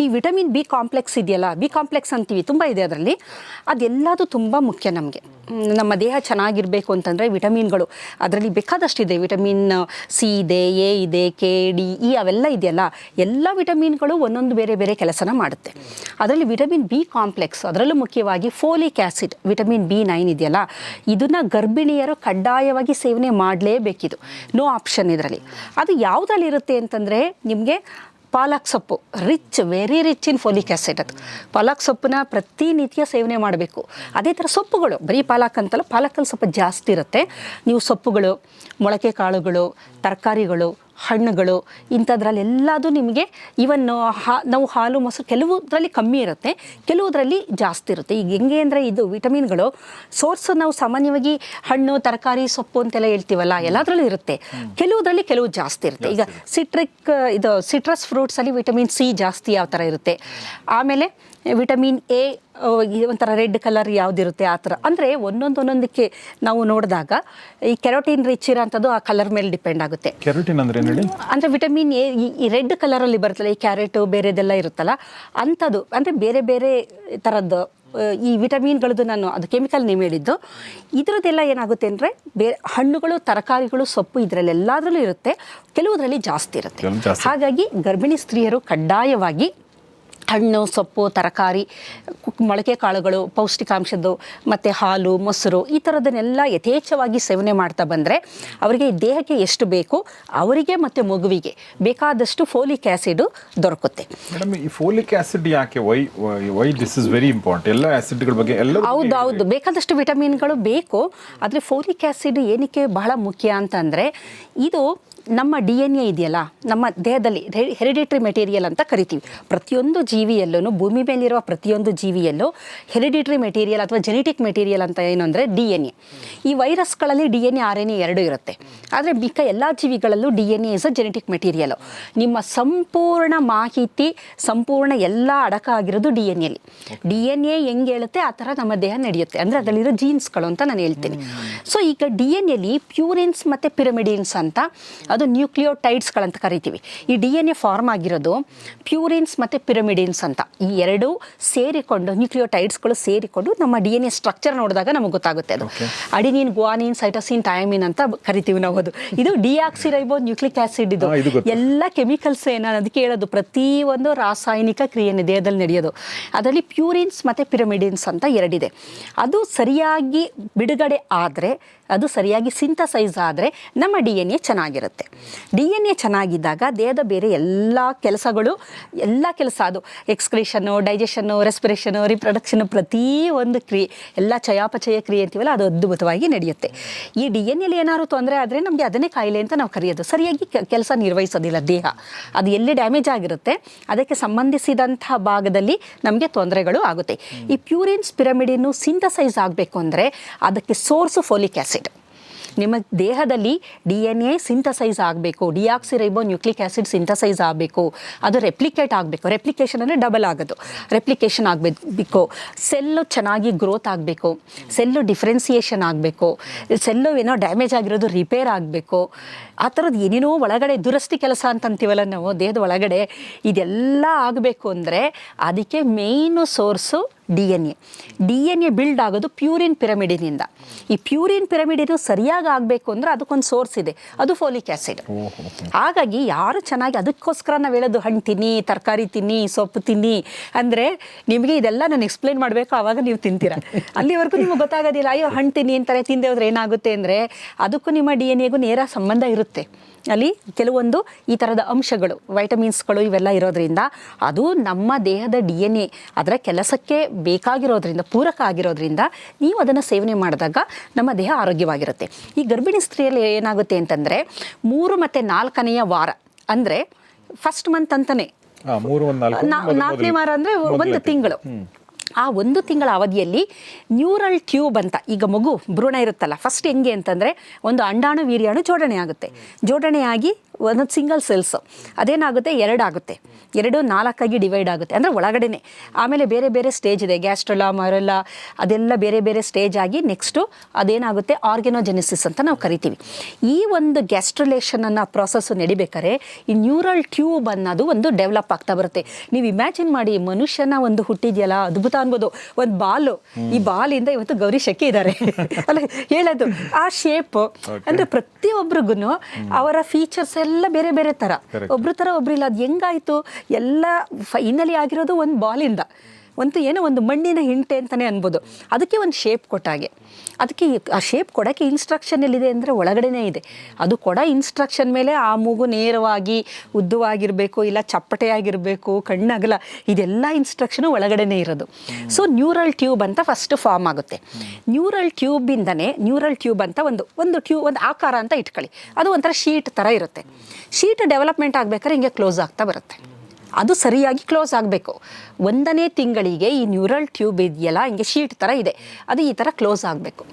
ಈ ವಿಟಮಿನ್ ಬಿ ಕಾಂಪ್ಲೆಕ್ಸ್ ಇದೆಯಲ್ಲ, ಬಿ ಕಾಂಪ್ಲೆಕ್ಸ್ ಅಂತೀವಿ, ತುಂಬ ಇದೆ ಅದರಲ್ಲಿ. ಅದೆಲ್ಲದು ತುಂಬ ಮುಖ್ಯ ನಮಗೆ. ನಮ್ಮ ದೇಹ ಚೆನ್ನಾಗಿರಬೇಕು ಅಂತಂದರೆ ವಿಟಮಿನ್ಗಳು. ಅದರಲ್ಲಿ ಬೇಕಾದಷ್ಟಿದೆ, ವಿಟಮಿನ್ ಸಿ ಇದೆ, ಎ ಇದೆ, ಕೆ, ಡಿ, ಇ ಅವೆಲ್ಲ ಇದೆಯಲ್ಲ, ಎಲ್ಲ ವಿಟಮಿನ್ಗಳು ಒಂದೊಂದು ಬೇರೆ ಬೇರೆ ಕೆಲಸನ ಮಾಡುತ್ತೆ. ಅದರಲ್ಲಿ ವಿಟಮಿನ್ ಬಿ ಕಾಂಪ್ಲೆಕ್ಸ್, ಅದರಲ್ಲೂ ಮುಖ್ಯವಾಗಿ folic acid vitamin B nine ಇದೆಯಲ್ಲ, ಇದನ್ನು ಗರ್ಭಿಣಿಯರು ಕಡ್ಡಾಯವಾಗಿ ಸೇವನೆ ಮಾಡಲೇಬೇಕಿದು. ನೋ ಆಪ್ಷನ್ ಇದರಲ್ಲಿ. ಅದು ಯಾವುದ್ರಲ್ಲಿ ಇರುತ್ತೆ ಅಂತಂದರೆ, ನಿಮಗೆ ಪಾಲಕ್ ಸೊಪ್ಪು rich very rich in folic acid ಅದು. ಪಾಲಕ್ ಸೊಪ್ಪನ್ನ ಪ್ರತಿನಿತ್ಯ ಸೇವನೆ ಮಾಡಬೇಕು. ಅದೇ ಥರ ಸೊಪ್ಪುಗಳು, ಬರೀ ಪಾಲಕ್ ಅಂತಲ್ಲ, ಪಾಲಕಲ್ಲಿ ಸ್ವಲ್ಪ ಜಾಸ್ತಿ ಇರುತ್ತೆ. ನೀವು ಸೊಪ್ಪುಗಳು, ಮೊಳಕೆ ಕಾಳುಗಳು, ತರಕಾರಿಗಳು ಹಣ್ಣುಗಳು ಇಂಥದ್ರಲ್ಲೆಲ್ಲದು ನಿಮಗೆ ಇವನ್ ಹಾ ನಾವು ಹಾಲು ಮೊಸರು ಕೆಲವುದರಲ್ಲಿ ಕಮ್ಮಿ ಇರುತ್ತೆ ಕೆಲವುದರಲ್ಲಿ ಜಾಸ್ತಿ ಇರುತ್ತೆ. ಈಗ ಹೆಂಗೆ ಅಂದರೆ ಇದು ವಿಟಮಿನ್ಗಳು ಸೋರ್ಸ್ ನಾವು ಸಾಮಾನ್ಯವಾಗಿ ಹಣ್ಣು ತರಕಾರಿ ಸೊಪ್ಪು ಅಂತೆಲ್ಲ ಹೇಳ್ತೀವಲ್ಲ ಎಲ್ಲದರಲ್ಲೂ ಇರುತ್ತೆ. ಕೆಲವುದರಲ್ಲಿ ಕೆಲವು ಜಾಸ್ತಿ ಇರುತ್ತೆ. ಈಗ ಸಿಟ್ರಿಕ್ ಇದು ಸಿಟ್ರಸ್ ಫ್ರೂಟ್ಸಲ್ಲಿ ವಿಟಮಿನ್ ಸಿ ಜಾಸ್ತಿ ಯಾವ ಥರ ಇರುತ್ತೆ. ಆಮೇಲೆ ವಿಟಮಿನ್ ಎ ಒಂಥರ ರೆಡ್ ಕಲರ್ ಯಾವುದಿರುತ್ತೆ ಆ ಥರ. ಅಂದರೆ ಒಂದೊಂದು ಒಂದೊಂದಕ್ಕೆ ನಾವು ನೋಡಿದಾಗ ಈ ಕೆರೋಟಿನ್ ರಿಚ್ ಇರೋಂಥದ್ದು ಆ ಕಲರ್ ಮೇಲೆ ಡಿಪೆಂಡ್ ಆಗುತ್ತೆ. ಕೆರೋಟಿನ್ ಅಂದರೆ ಅಂದರೆ ವಿಟಮಿನ್ ಎ ಈ ರೆಡ್ ಕಲರಲ್ಲಿ ಬರುತ್ತಲ್ಲ ಈ ಕ್ಯಾರೆಟು ಬೇರೆದೆಲ್ಲ ಇರುತ್ತಲ್ಲ ಅಂಥದ್ದು ಅಂದರೆ ಬೇರೆ ಬೇರೆ ಥರದ್ದು ಈ ವಿಟಮಿನ್ಗಳದ್ದು ನಾನು ಅದು ಕೆಮಿಕಲ್ ನೇಮ್ ಹೇಳಿದ್ದು. ಇದರದ್ದೆಲ್ಲ ಏನಾಗುತ್ತೆ ಅಂದರೆ ಬೇರೆ ಹಣ್ಣುಗಳು ತರಕಾರಿಗಳು ಸೊಪ್ಪು ಇದರಲ್ಲೆಲ್ಲದರಲ್ಲೂ ಇರುತ್ತೆ ಕೆಲವುದರಲ್ಲಿ ಜಾಸ್ತಿ ಇರುತ್ತೆ. ಹಾಗಾಗಿ ಗರ್ಭಿಣಿ ಸ್ತ್ರೀಯರು ಕಡ್ಡಾಯವಾಗಿ ಹಣ್ಣು ಸೊಪ್ಪು ತರಕಾರಿ ಮೊಳಕೆ ಕಾಳುಗಳು ಪೌಷ್ಟಿಕಾಂಶದ್ದು ಮತ್ತು ಹಾಲು ಮೊಸರು ಈ ಥರದನ್ನೆಲ್ಲ ಯಥೇಚ್ಛವಾಗಿ ಸೇವನೆ ಮಾಡ್ತಾ ಬಂದರೆ ಅವರಿಗೆ ದೇಹಕ್ಕೆ ಎಷ್ಟು ಬೇಕು ಅವರಿಗೆ ಮತ್ತು ಮಗುವಿಗೆ ಬೇಕಾದಷ್ಟು ಫೋಲಿಕ್ ಆ್ಯಸಿಡು ದೊರಕುತ್ತೆ. ಮೇಡಮ್ ಈ ಫೋಲಿಕ್ ಆ್ಯಸಿಡ್ ಯಾಕೆ? Why why this is very important. ಎಲ್ಲ ಆ್ಯಸಿಡ್ಗಳ ಬಗ್ಗೆ ಎಲ್ಲ ಹೌದು ಹೌದು. ಬೇಕಾದಷ್ಟು ವಿಟಮಿನ್ಗಳು ಬೇಕು. ಆದರೆ ಫೋಲಿಕ್ ಆ್ಯಸಿಡ್ ಏನಕ್ಕೆ ಬಹಳ ಮುಖ್ಯ ಅಂತಂದರೆ ಇದು ನಮ್ಮ ಡಿ ಎನ್ ಎ ಇದೆಯಲ್ಲ ನಮ್ಮ ದೇಹದಲ್ಲಿ ಹೆರಿಡಿಟ್ರಿ ಮೆಟೀರಿಯಲ್ ಅಂತ ಕರಿತೀವಿ. ಪ್ರತಿಯೊಂದು ಜೀವಿಯಲ್ಲೂ ಭೂಮಿ ಮೇಲಿರುವ ಪ್ರತಿಯೊಂದು ಜೀವಿಯಲ್ಲೂ ಹೆರಿಡಿಟ್ರಿ ಮೆಟೀರಿಯಲ್ ಅಥವಾ ಜೆನೆಟಿಕ್ ಮೆಟೀರಿಯಲ್ ಅಂತ ಏನು ಅಂದರೆ ಡಿ ಎನ್ ಎ ಈ ವೈರಸ್ಗಳಲ್ಲಿ D N A R N A ಎರಡೂ ಇರುತ್ತೆ. ಆದರೆ ಮಿಕ್ಕ ಎಲ್ಲ ಜೀವಿಗಳಲ್ಲೂ D N A is a genetic material ನಿಮ್ಮ ಸಂಪೂರ್ಣ ಮಾಹಿತಿ ಸಂಪೂರ್ಣ ಎಲ್ಲ ಅಡಕ ಆಗಿರೋದು ಡಿ ಎನ್ ಎಲ್ಲಿ ಡಿ ಎನ್ ಎ ಹೆಂಗೆ ಹೇಳುತ್ತೆ? ಆ ಥರ ನಮ್ಮ ದೇಹ ನಡೆಯುತ್ತೆ. ಅಂದರೆ ಅದರಲ್ಲಿರೋ ಜೀನ್ಸ್ಗಳು ಅಂತ ನಾನು ಹೇಳ್ತೀನಿ. ಸೊ ಈಗ ಡಿ ಎನ್ ಎಲ್ಲಿ ಪ್ಯೂರಿನ್ಸ್ ಮತ್ತು ಪಿರಮಿಡಿನ್ಸ್ ಅಂತ ಅದು ನ್ಯೂಕ್ಲಿಯೋಟೈಡ್ಸ್ಗಳಂತ ಕರಿತೀವಿ. ಈ ಡಿ ಎನ್ ಎ ಫಾರ್ಮ್ ಆಗಿರೋದು ಪ್ಯೂರಿನ್ಸ್ ಮತ್ತು ಪಿರಮಿಡಿನ್ಸ್ ಅಂತ. ಈ ಎರಡು ಸೇರಿಕೊಂಡು ನ್ಯೂಕ್ಲಿಯೋಟೈಡ್ಸ್ಗಳು ಸೇರಿಕೊಂಡು ನಮ್ಮ ಡಿ ಎನ್ ಎ ಸ್ಟ್ರಕ್ಚರ್ ನೋಡಿದಾಗ ನಮಗೆ ಗೊತ್ತಾಗುತ್ತೆ ಅದು. ಅಡಿನಿನ್ ಗುವಾನಿನ್ ಸೈಟೋಸಿನ್ ಟೈಮಿನ್ ಅಂತ ಕರಿತೀವಿ ನಾವು ಅದು. ಇದು ಡಿಆಕ್ಸಿರೈಬೋ ನ್ಯೂಕ್ಲಿಕ್ ಆಸಿಡ್ ಇದು. ಎಲ್ಲ ಕೆಮಿಕಲ್ಸ್ ನಾನು ಅದಕ್ಕೆ ಹೇಳೋದು ಪ್ರತಿಯೊಂದು ರಾಸಾಯನಿಕ ಕ್ರಿಯೆಯನ್ನು ದೇಹದಲ್ಲಿ ನಡೆಯೋದು. ಅದರಲ್ಲಿ ಪ್ಯೂರಿನ್ಸ್ ಮತ್ತು ಪಿರಮಿಡಿನ್ಸ್ ಅಂತ ಎರಡಿದೆ. ಅದು ಸರಿಯಾಗಿ ಬಿಡುಗಡೆ ಆದರೆ ಅದು ಸರಿಯಾಗಿ ಸಿಂಥಸೈಸ್ ಆದರೆ ನಮ್ಮ ಡಿ ಎನ್ ಎ ಚೆನ್ನಾಗಿರುತ್ತೆ. ಡಿ ಎನ್ ಎ ಚೆನ್ನಾಗಿದ್ದಾಗ ದೇಹದ ಬೇರೆ ಎಲ್ಲ ಕೆಲಸಗಳು, ಎಲ್ಲ ಕೆಲಸ ಅದು ಎಕ್ಸ್ಕ್ರೇಷನ್ನು ಡೈಜೆಷನ್ನು ರೆಸ್ಪಿರೇಷನು ರಿಪ್ರೊಡಕ್ಷನು ಪ್ರತಿ ಒಂದು ಕ್ರಿಯೆ, ಎಲ್ಲ ಚಯಾಪಚಯ ಕ್ರಿಯೆ ಅಂತೀವಲ್ಲ ಅದು ಅದ್ಭುತವಾಗಿ ನಡೆಯುತ್ತೆ. ಈ ಡಿ ಎನ್ ಎಲ್ಲಿ ಏನಾದ್ರು ತೊಂದರೆ ಆದರೆ ನಮಗೆ ಅದನ್ನೇ ಕಾಯಿಲೆ ಅಂತ ನಾವು ಕರೆಯೋದು. ಸರಿಯಾಗಿ ಕೆಲಸ ನಿರ್ವಹಿಸೋದಿಲ್ಲ ದೇಹ. ಅದು ಎಲ್ಲಿ ಡ್ಯಾಮೇಜ್ ಆಗಿರುತ್ತೆ, ಅದಕ್ಕೆ ಸಂಬಂಧಿಸಿದಂಥ ಭಾಗದಲ್ಲಿ ನಮಗೆ ತೊಂದರೆಗಳು ಆಗುತ್ತೆ. ಈ ಪ್ಯೂರಿನ್ಸ್ ಪಿರಮಿಡಿನ್ನು ಸಿಂಥಸೈಸ್ ಆಗಬೇಕು ಅಂದರೆ ಅದಕ್ಕೆ ಸೋರ್ಸು ಫೋಲಿಕ್ ಆ್ಯಸಿಡ್ ನಿಮ್ಮ ದೇಹದಲ್ಲಿ ಡಿ ಎನ್ ಎ ಸಿಂಥಸೈಸ್ ಆಗಬೇಕು. ಡಿಆಕ್ಸಿರೈಬೋ ನ್ಯೂಕ್ಲಿಕ್ ಆ್ಯಸಿಡ್ ಸಿಂಥಸೈಸ್ ಆಗಬೇಕು. ಅದು ರೆಪ್ಲಿಕೇಟ್ ಆಗಬೇಕು. ರೆಪ್ಲಿಕೇಶನ್ ಅಂದರೆ ಡಬಲ್ ಆಗೋದು. ರೆಪ್ಲಿಕೇಶನ್ ಆಗಬೇಕು. ಸೆಲ್ಲು ಚೆನ್ನಾಗಿ ಗ್ರೋತ್ ಆಗಬೇಕು. ಸೆಲ್ಲು ಡಿಫ್ರೆನ್ಸಿಯೇಷನ್ ಆಗಬೇಕು. ಸೆಲ್ಲು ಏನೋ ಡ್ಯಾಮೇಜ್ ಆಗಿರೋದು ರಿಪೇರ್ ಆಗಬೇಕು. ಆ ಥರದ್ದು ಏನೇನೋ ಒಳಗಡೆ ದುರಸ್ತಿ ಕೆಲಸ ಅಂತಂತೀವಲ್ಲ ನಾವು, ದೇಹದ ಒಳಗಡೆ ಇದೆಲ್ಲ ಆಗಬೇಕು ಅಂದರೆ ಅದಕ್ಕೆ main source D N A. D N A build ಆಗೋದು ಪ್ಯೂರಿನ್ ಪಿರಮಿಡಿನಿಂದ. ಈ ಪ್ಯೂರಿನ್ ಪಿರಮಿಡಿನು ಸರಿಯಾಗಿ ಆಗಬೇಕು ಅಂದರೆ ಅದಕ್ಕೊಂದು ಸೋರ್ಸ್ ಇದೆ. ಅದು ಫೋಲಿಕ್ ಆ್ಯಸಿಡ್ ಹಾಗಾಗಿ ಯಾರು ಚೆನ್ನಾಗಿ ಅದಕ್ಕೋಸ್ಕರ ನಾವು ಹೇಳೋದು ಹಣ್ಣು ತಿನ್ನಿ ತರಕಾರಿ ತಿನ್ನಿ ಸೊಪ್ಪು ತಿನ್ನಿ ಅಂದರೆ ನಿಮಗೆ ಇದೆಲ್ಲ ನಾನು ಎಕ್ಸ್ಪ್ಲೈನ್ ಮಾಡಬೇಕು ಆವಾಗ ನೀವು ತಿಂತೀರ. ಅಲ್ಲಿವರೆಗೂ ನಿಮಗೆ ಗೊತ್ತಾಗೋದಿಲ್ಲ ಅಯ್ಯೋ ಹಣ್ಣು ತಿನ್ನಿ ಅಂತಾರೆ ತಿಂದೆ ಹೋದ್ರೆ ಏನಾಗುತ್ತೆ ಅಂದರೆ ಅದಕ್ಕೂ ನಿಮ್ಮ ಡಿ ಎನ್ ಎಗೂ ನೇರ ಸಂಬಂಧ ಇರುತ್ತೆ. ಅಲ್ಲಿ ಕೆಲವೊಂದು ಈ ಥರದ ಅಂಶಗಳು ವೈಟಮಿನ್ಸ್ಗಳು ಇವೆಲ್ಲ ಇರೋದ್ರಿಂದ ಅದು ನಮ್ಮ ದೇಹದ ಡಿ ಎನ್ ಎ ಅದರ ಕೆಲಸಕ್ಕೆ ಬೇಕಾಗಿರೋದ್ರಿಂದ ಪೂರಕ ಆಗಿರೋದ್ರಿಂದ ನೀವು ಅದನ್ನು ಸೇವನೆ ಮಾಡಿದಾಗ ನಮ್ಮ ದೇಹ ಆರೋಗ್ಯವಾಗಿರುತ್ತೆ. ಈ ಗರ್ಭಿಣಿ ಸ್ತ್ರೀಯಲ್ಲಿ ಏನಾಗುತ್ತೆ ಅಂತಂದರೆ ಮೂರು ಮತ್ತು ನಾಲ್ಕನೆಯ ವಾರ ಅಂದರೆ ಫಸ್ಟ್ ಮಂತ್ ಅಂತಲೇ ನಾಲ್ಕನೇ ವಾರ ಅಂದರೆ ಒಂದು ತಿಂಗಳು. ಆ ಒಂದು ತಿಂಗಳ ಅವಧಿಯಲ್ಲಿ ನ್ಯೂರಲ್ ಟ್ಯೂಬ್ ಅಂತ, ಈಗ ಮಗು ಭ್ರೂಣ ಇರುತ್ತಲ್ಲ ಫಸ್ಟ್ ಹೆಂಗೆ ಅಂತಂದರೆ ಒಂದು ಅಂಡಾಣು ವೀರ್ಯಾಣು ಜೋಡಣೆ ಆಗುತ್ತೆ. ಜೋಡಣೆಯಾಗಿ ಒಂದು ಸಿಂಗಲ್ ಸೆಲ್ಸ್ ಅದೇನಾಗುತ್ತೆ? ಎರಡಾಗುತ್ತೆ ಎರಡು ನಾಲ್ಕಾಗಿ ಡಿವೈಡ್ ಆಗುತ್ತೆ. ಅಂದರೆ ಒಳಗಡೆನೆ. ಆಮೇಲೆ ಬೇರೆ ಬೇರೆ ಸ್ಟೇಜ್ ಇದೆ. ಗ್ಯಾಸ್ಟ್ರಲ ಮರಲ್ಲ ಅದೆಲ್ಲ ಬೇರೆ ಬೇರೆ ಸ್ಟೇಜ್ ಆಗಿ ನೆಕ್ಸ್ಟು ಅದೇನಾಗುತ್ತೆ? ಆರ್ಗೆನೋಜೆನಿಸಿಸ್ ಅಂತ ನಾವು ಕರಿತೀವಿ. ಈ ಒಂದು ಗ್ಯಾಸ್ಟ್ರಲೇಷನನ್ನು ಅನ್ನೋ ಪ್ರಾಸೆಸ್ ನಡಿಬೇಕಾದ್ರೆ ಈ ನ್ಯೂರಲ್ ಟ್ಯೂಬ್ ಅನ್ನೋದು ಒಂದು ಡೆವಲಪ್ ಆಗ್ತಾ ಬರುತ್ತೆ. ನೀವು ಇಮ್ಯಾಜಿನ್ ಮಾಡಿ ಮನುಷ್ಯನ ಒಂದು ಹುಟ್ಟಿದೆಯಲ್ಲ, ಅದ್ಭುತ ಅನ್ಬೋದು. ಒಂದು ಬಾಲು. ಈ ಬಾಲಿಂದ ಇವತ್ತು ಗೌರಿ ಶೆಕೆ ಇದ್ದಾರೆ [laughs] ಅಲ್ಲ ಹೇಳೋದು. ಆ ಶೇಪ್ ಅಂದ್ರೆ ಪ್ರತಿಯೊಬ್ಬರಿಗೂ ಅವರ ಫೀಚರ್ಸ್ ಎಲ್ಲ ಬೇರೆ ಬೇರೆ ತರ. ಒಬ್ರು ತರ ಒಬ್ರು ಒಬ್ರಿಲ್ಲ ಅದು ಹೆಂಗಾಯ್ತು? ಎಲ್ಲ ಫೈನಲಿ ಆಗಿರೋದು ಒಂದು ಬಾಲಿಂದ. ಒಂದು ಏನೋ ಒಂದು ಮಣ್ಣಿನ ಹಿಂಟೆ ಅಂತಲೇ ಅನ್ಬೋದು. ಅದಕ್ಕೆ ಒಂದು ಶೇಪ್ ಕೊಟ್ಟಾಗೆ ಅದಕ್ಕೆ ಆ ಶೇಪ್ ಕೊಡೋಕ್ಕೆ ಇನ್ಸ್ಟ್ರಕ್ಷನ್ ಎಲ್ಲಿದೆ ಅಂದರೆ ಒಳಗಡೆನೇ ಇದೆ. ಅದು ಕೊಡೋ ಇನ್ಸ್ಟ್ರಕ್ಷನ್ ಮೇಲೆ ಆ ಮೂಗು ನೇರವಾಗಿ ಉದ್ದವಾಗಿರಬೇಕು, ಇಲ್ಲ ಚಪ್ಪಟೆಯಾಗಿರಬೇಕು, ಕಣ್ಣಗಲ, ಇದೆಲ್ಲ ಇನ್ಸ್ಟ್ರಕ್ಷನು ಒಳಗಡೆನೇ ಇರೋದು. ಸೊ ನ್ಯೂರಲ್ ಟ್ಯೂಬ್ ಅಂತ ಫಸ್ಟ್ ಫಾರ್ಮ್ ಆಗುತ್ತೆ. ನ್ಯೂರಲ್ ಟ್ಯೂಬಿಂದನೇ ನ್ಯೂರಲ್ ಟ್ಯೂಬ್ ಅಂತ ಒಂದು ಒಂದು ಟ್ಯೂಬ್ ಒಂದು ಆಕಾರ ಅಂತ ಇಟ್ಕೊಳ್ಳಿ. ಅದು ಒಂಥರ ಶೀಟ್ ಥರ ಇರುತ್ತೆ. ಶೀಟ್ ಡೆವಲಪ್ಮೆಂಟ್ ಆಗಬೇಕಾದ್ರೆ ಹಿಂಗೆ ಕ್ಲೋಸ್ ಆಗ್ತಾ ಬರುತ್ತೆ. ಅದು ಸರಿಯಾಗಿ ಕ್ಲೋಸ್ ಆಗಬೇಕು. ಒಂದನೇ ತಿಂಗಳಿಗೆ ಈ ನ್ಯೂರಲ್ ಟ್ಯೂಬ್ ಇದೆಯಲ್ಲ ಹಿಂಗೆ ಶೀಟ್ ಥರ ಇದೆ. ಅದು ಈ ಥರ ಕ್ಲೋಸ್ ಆಗಬೇಕು.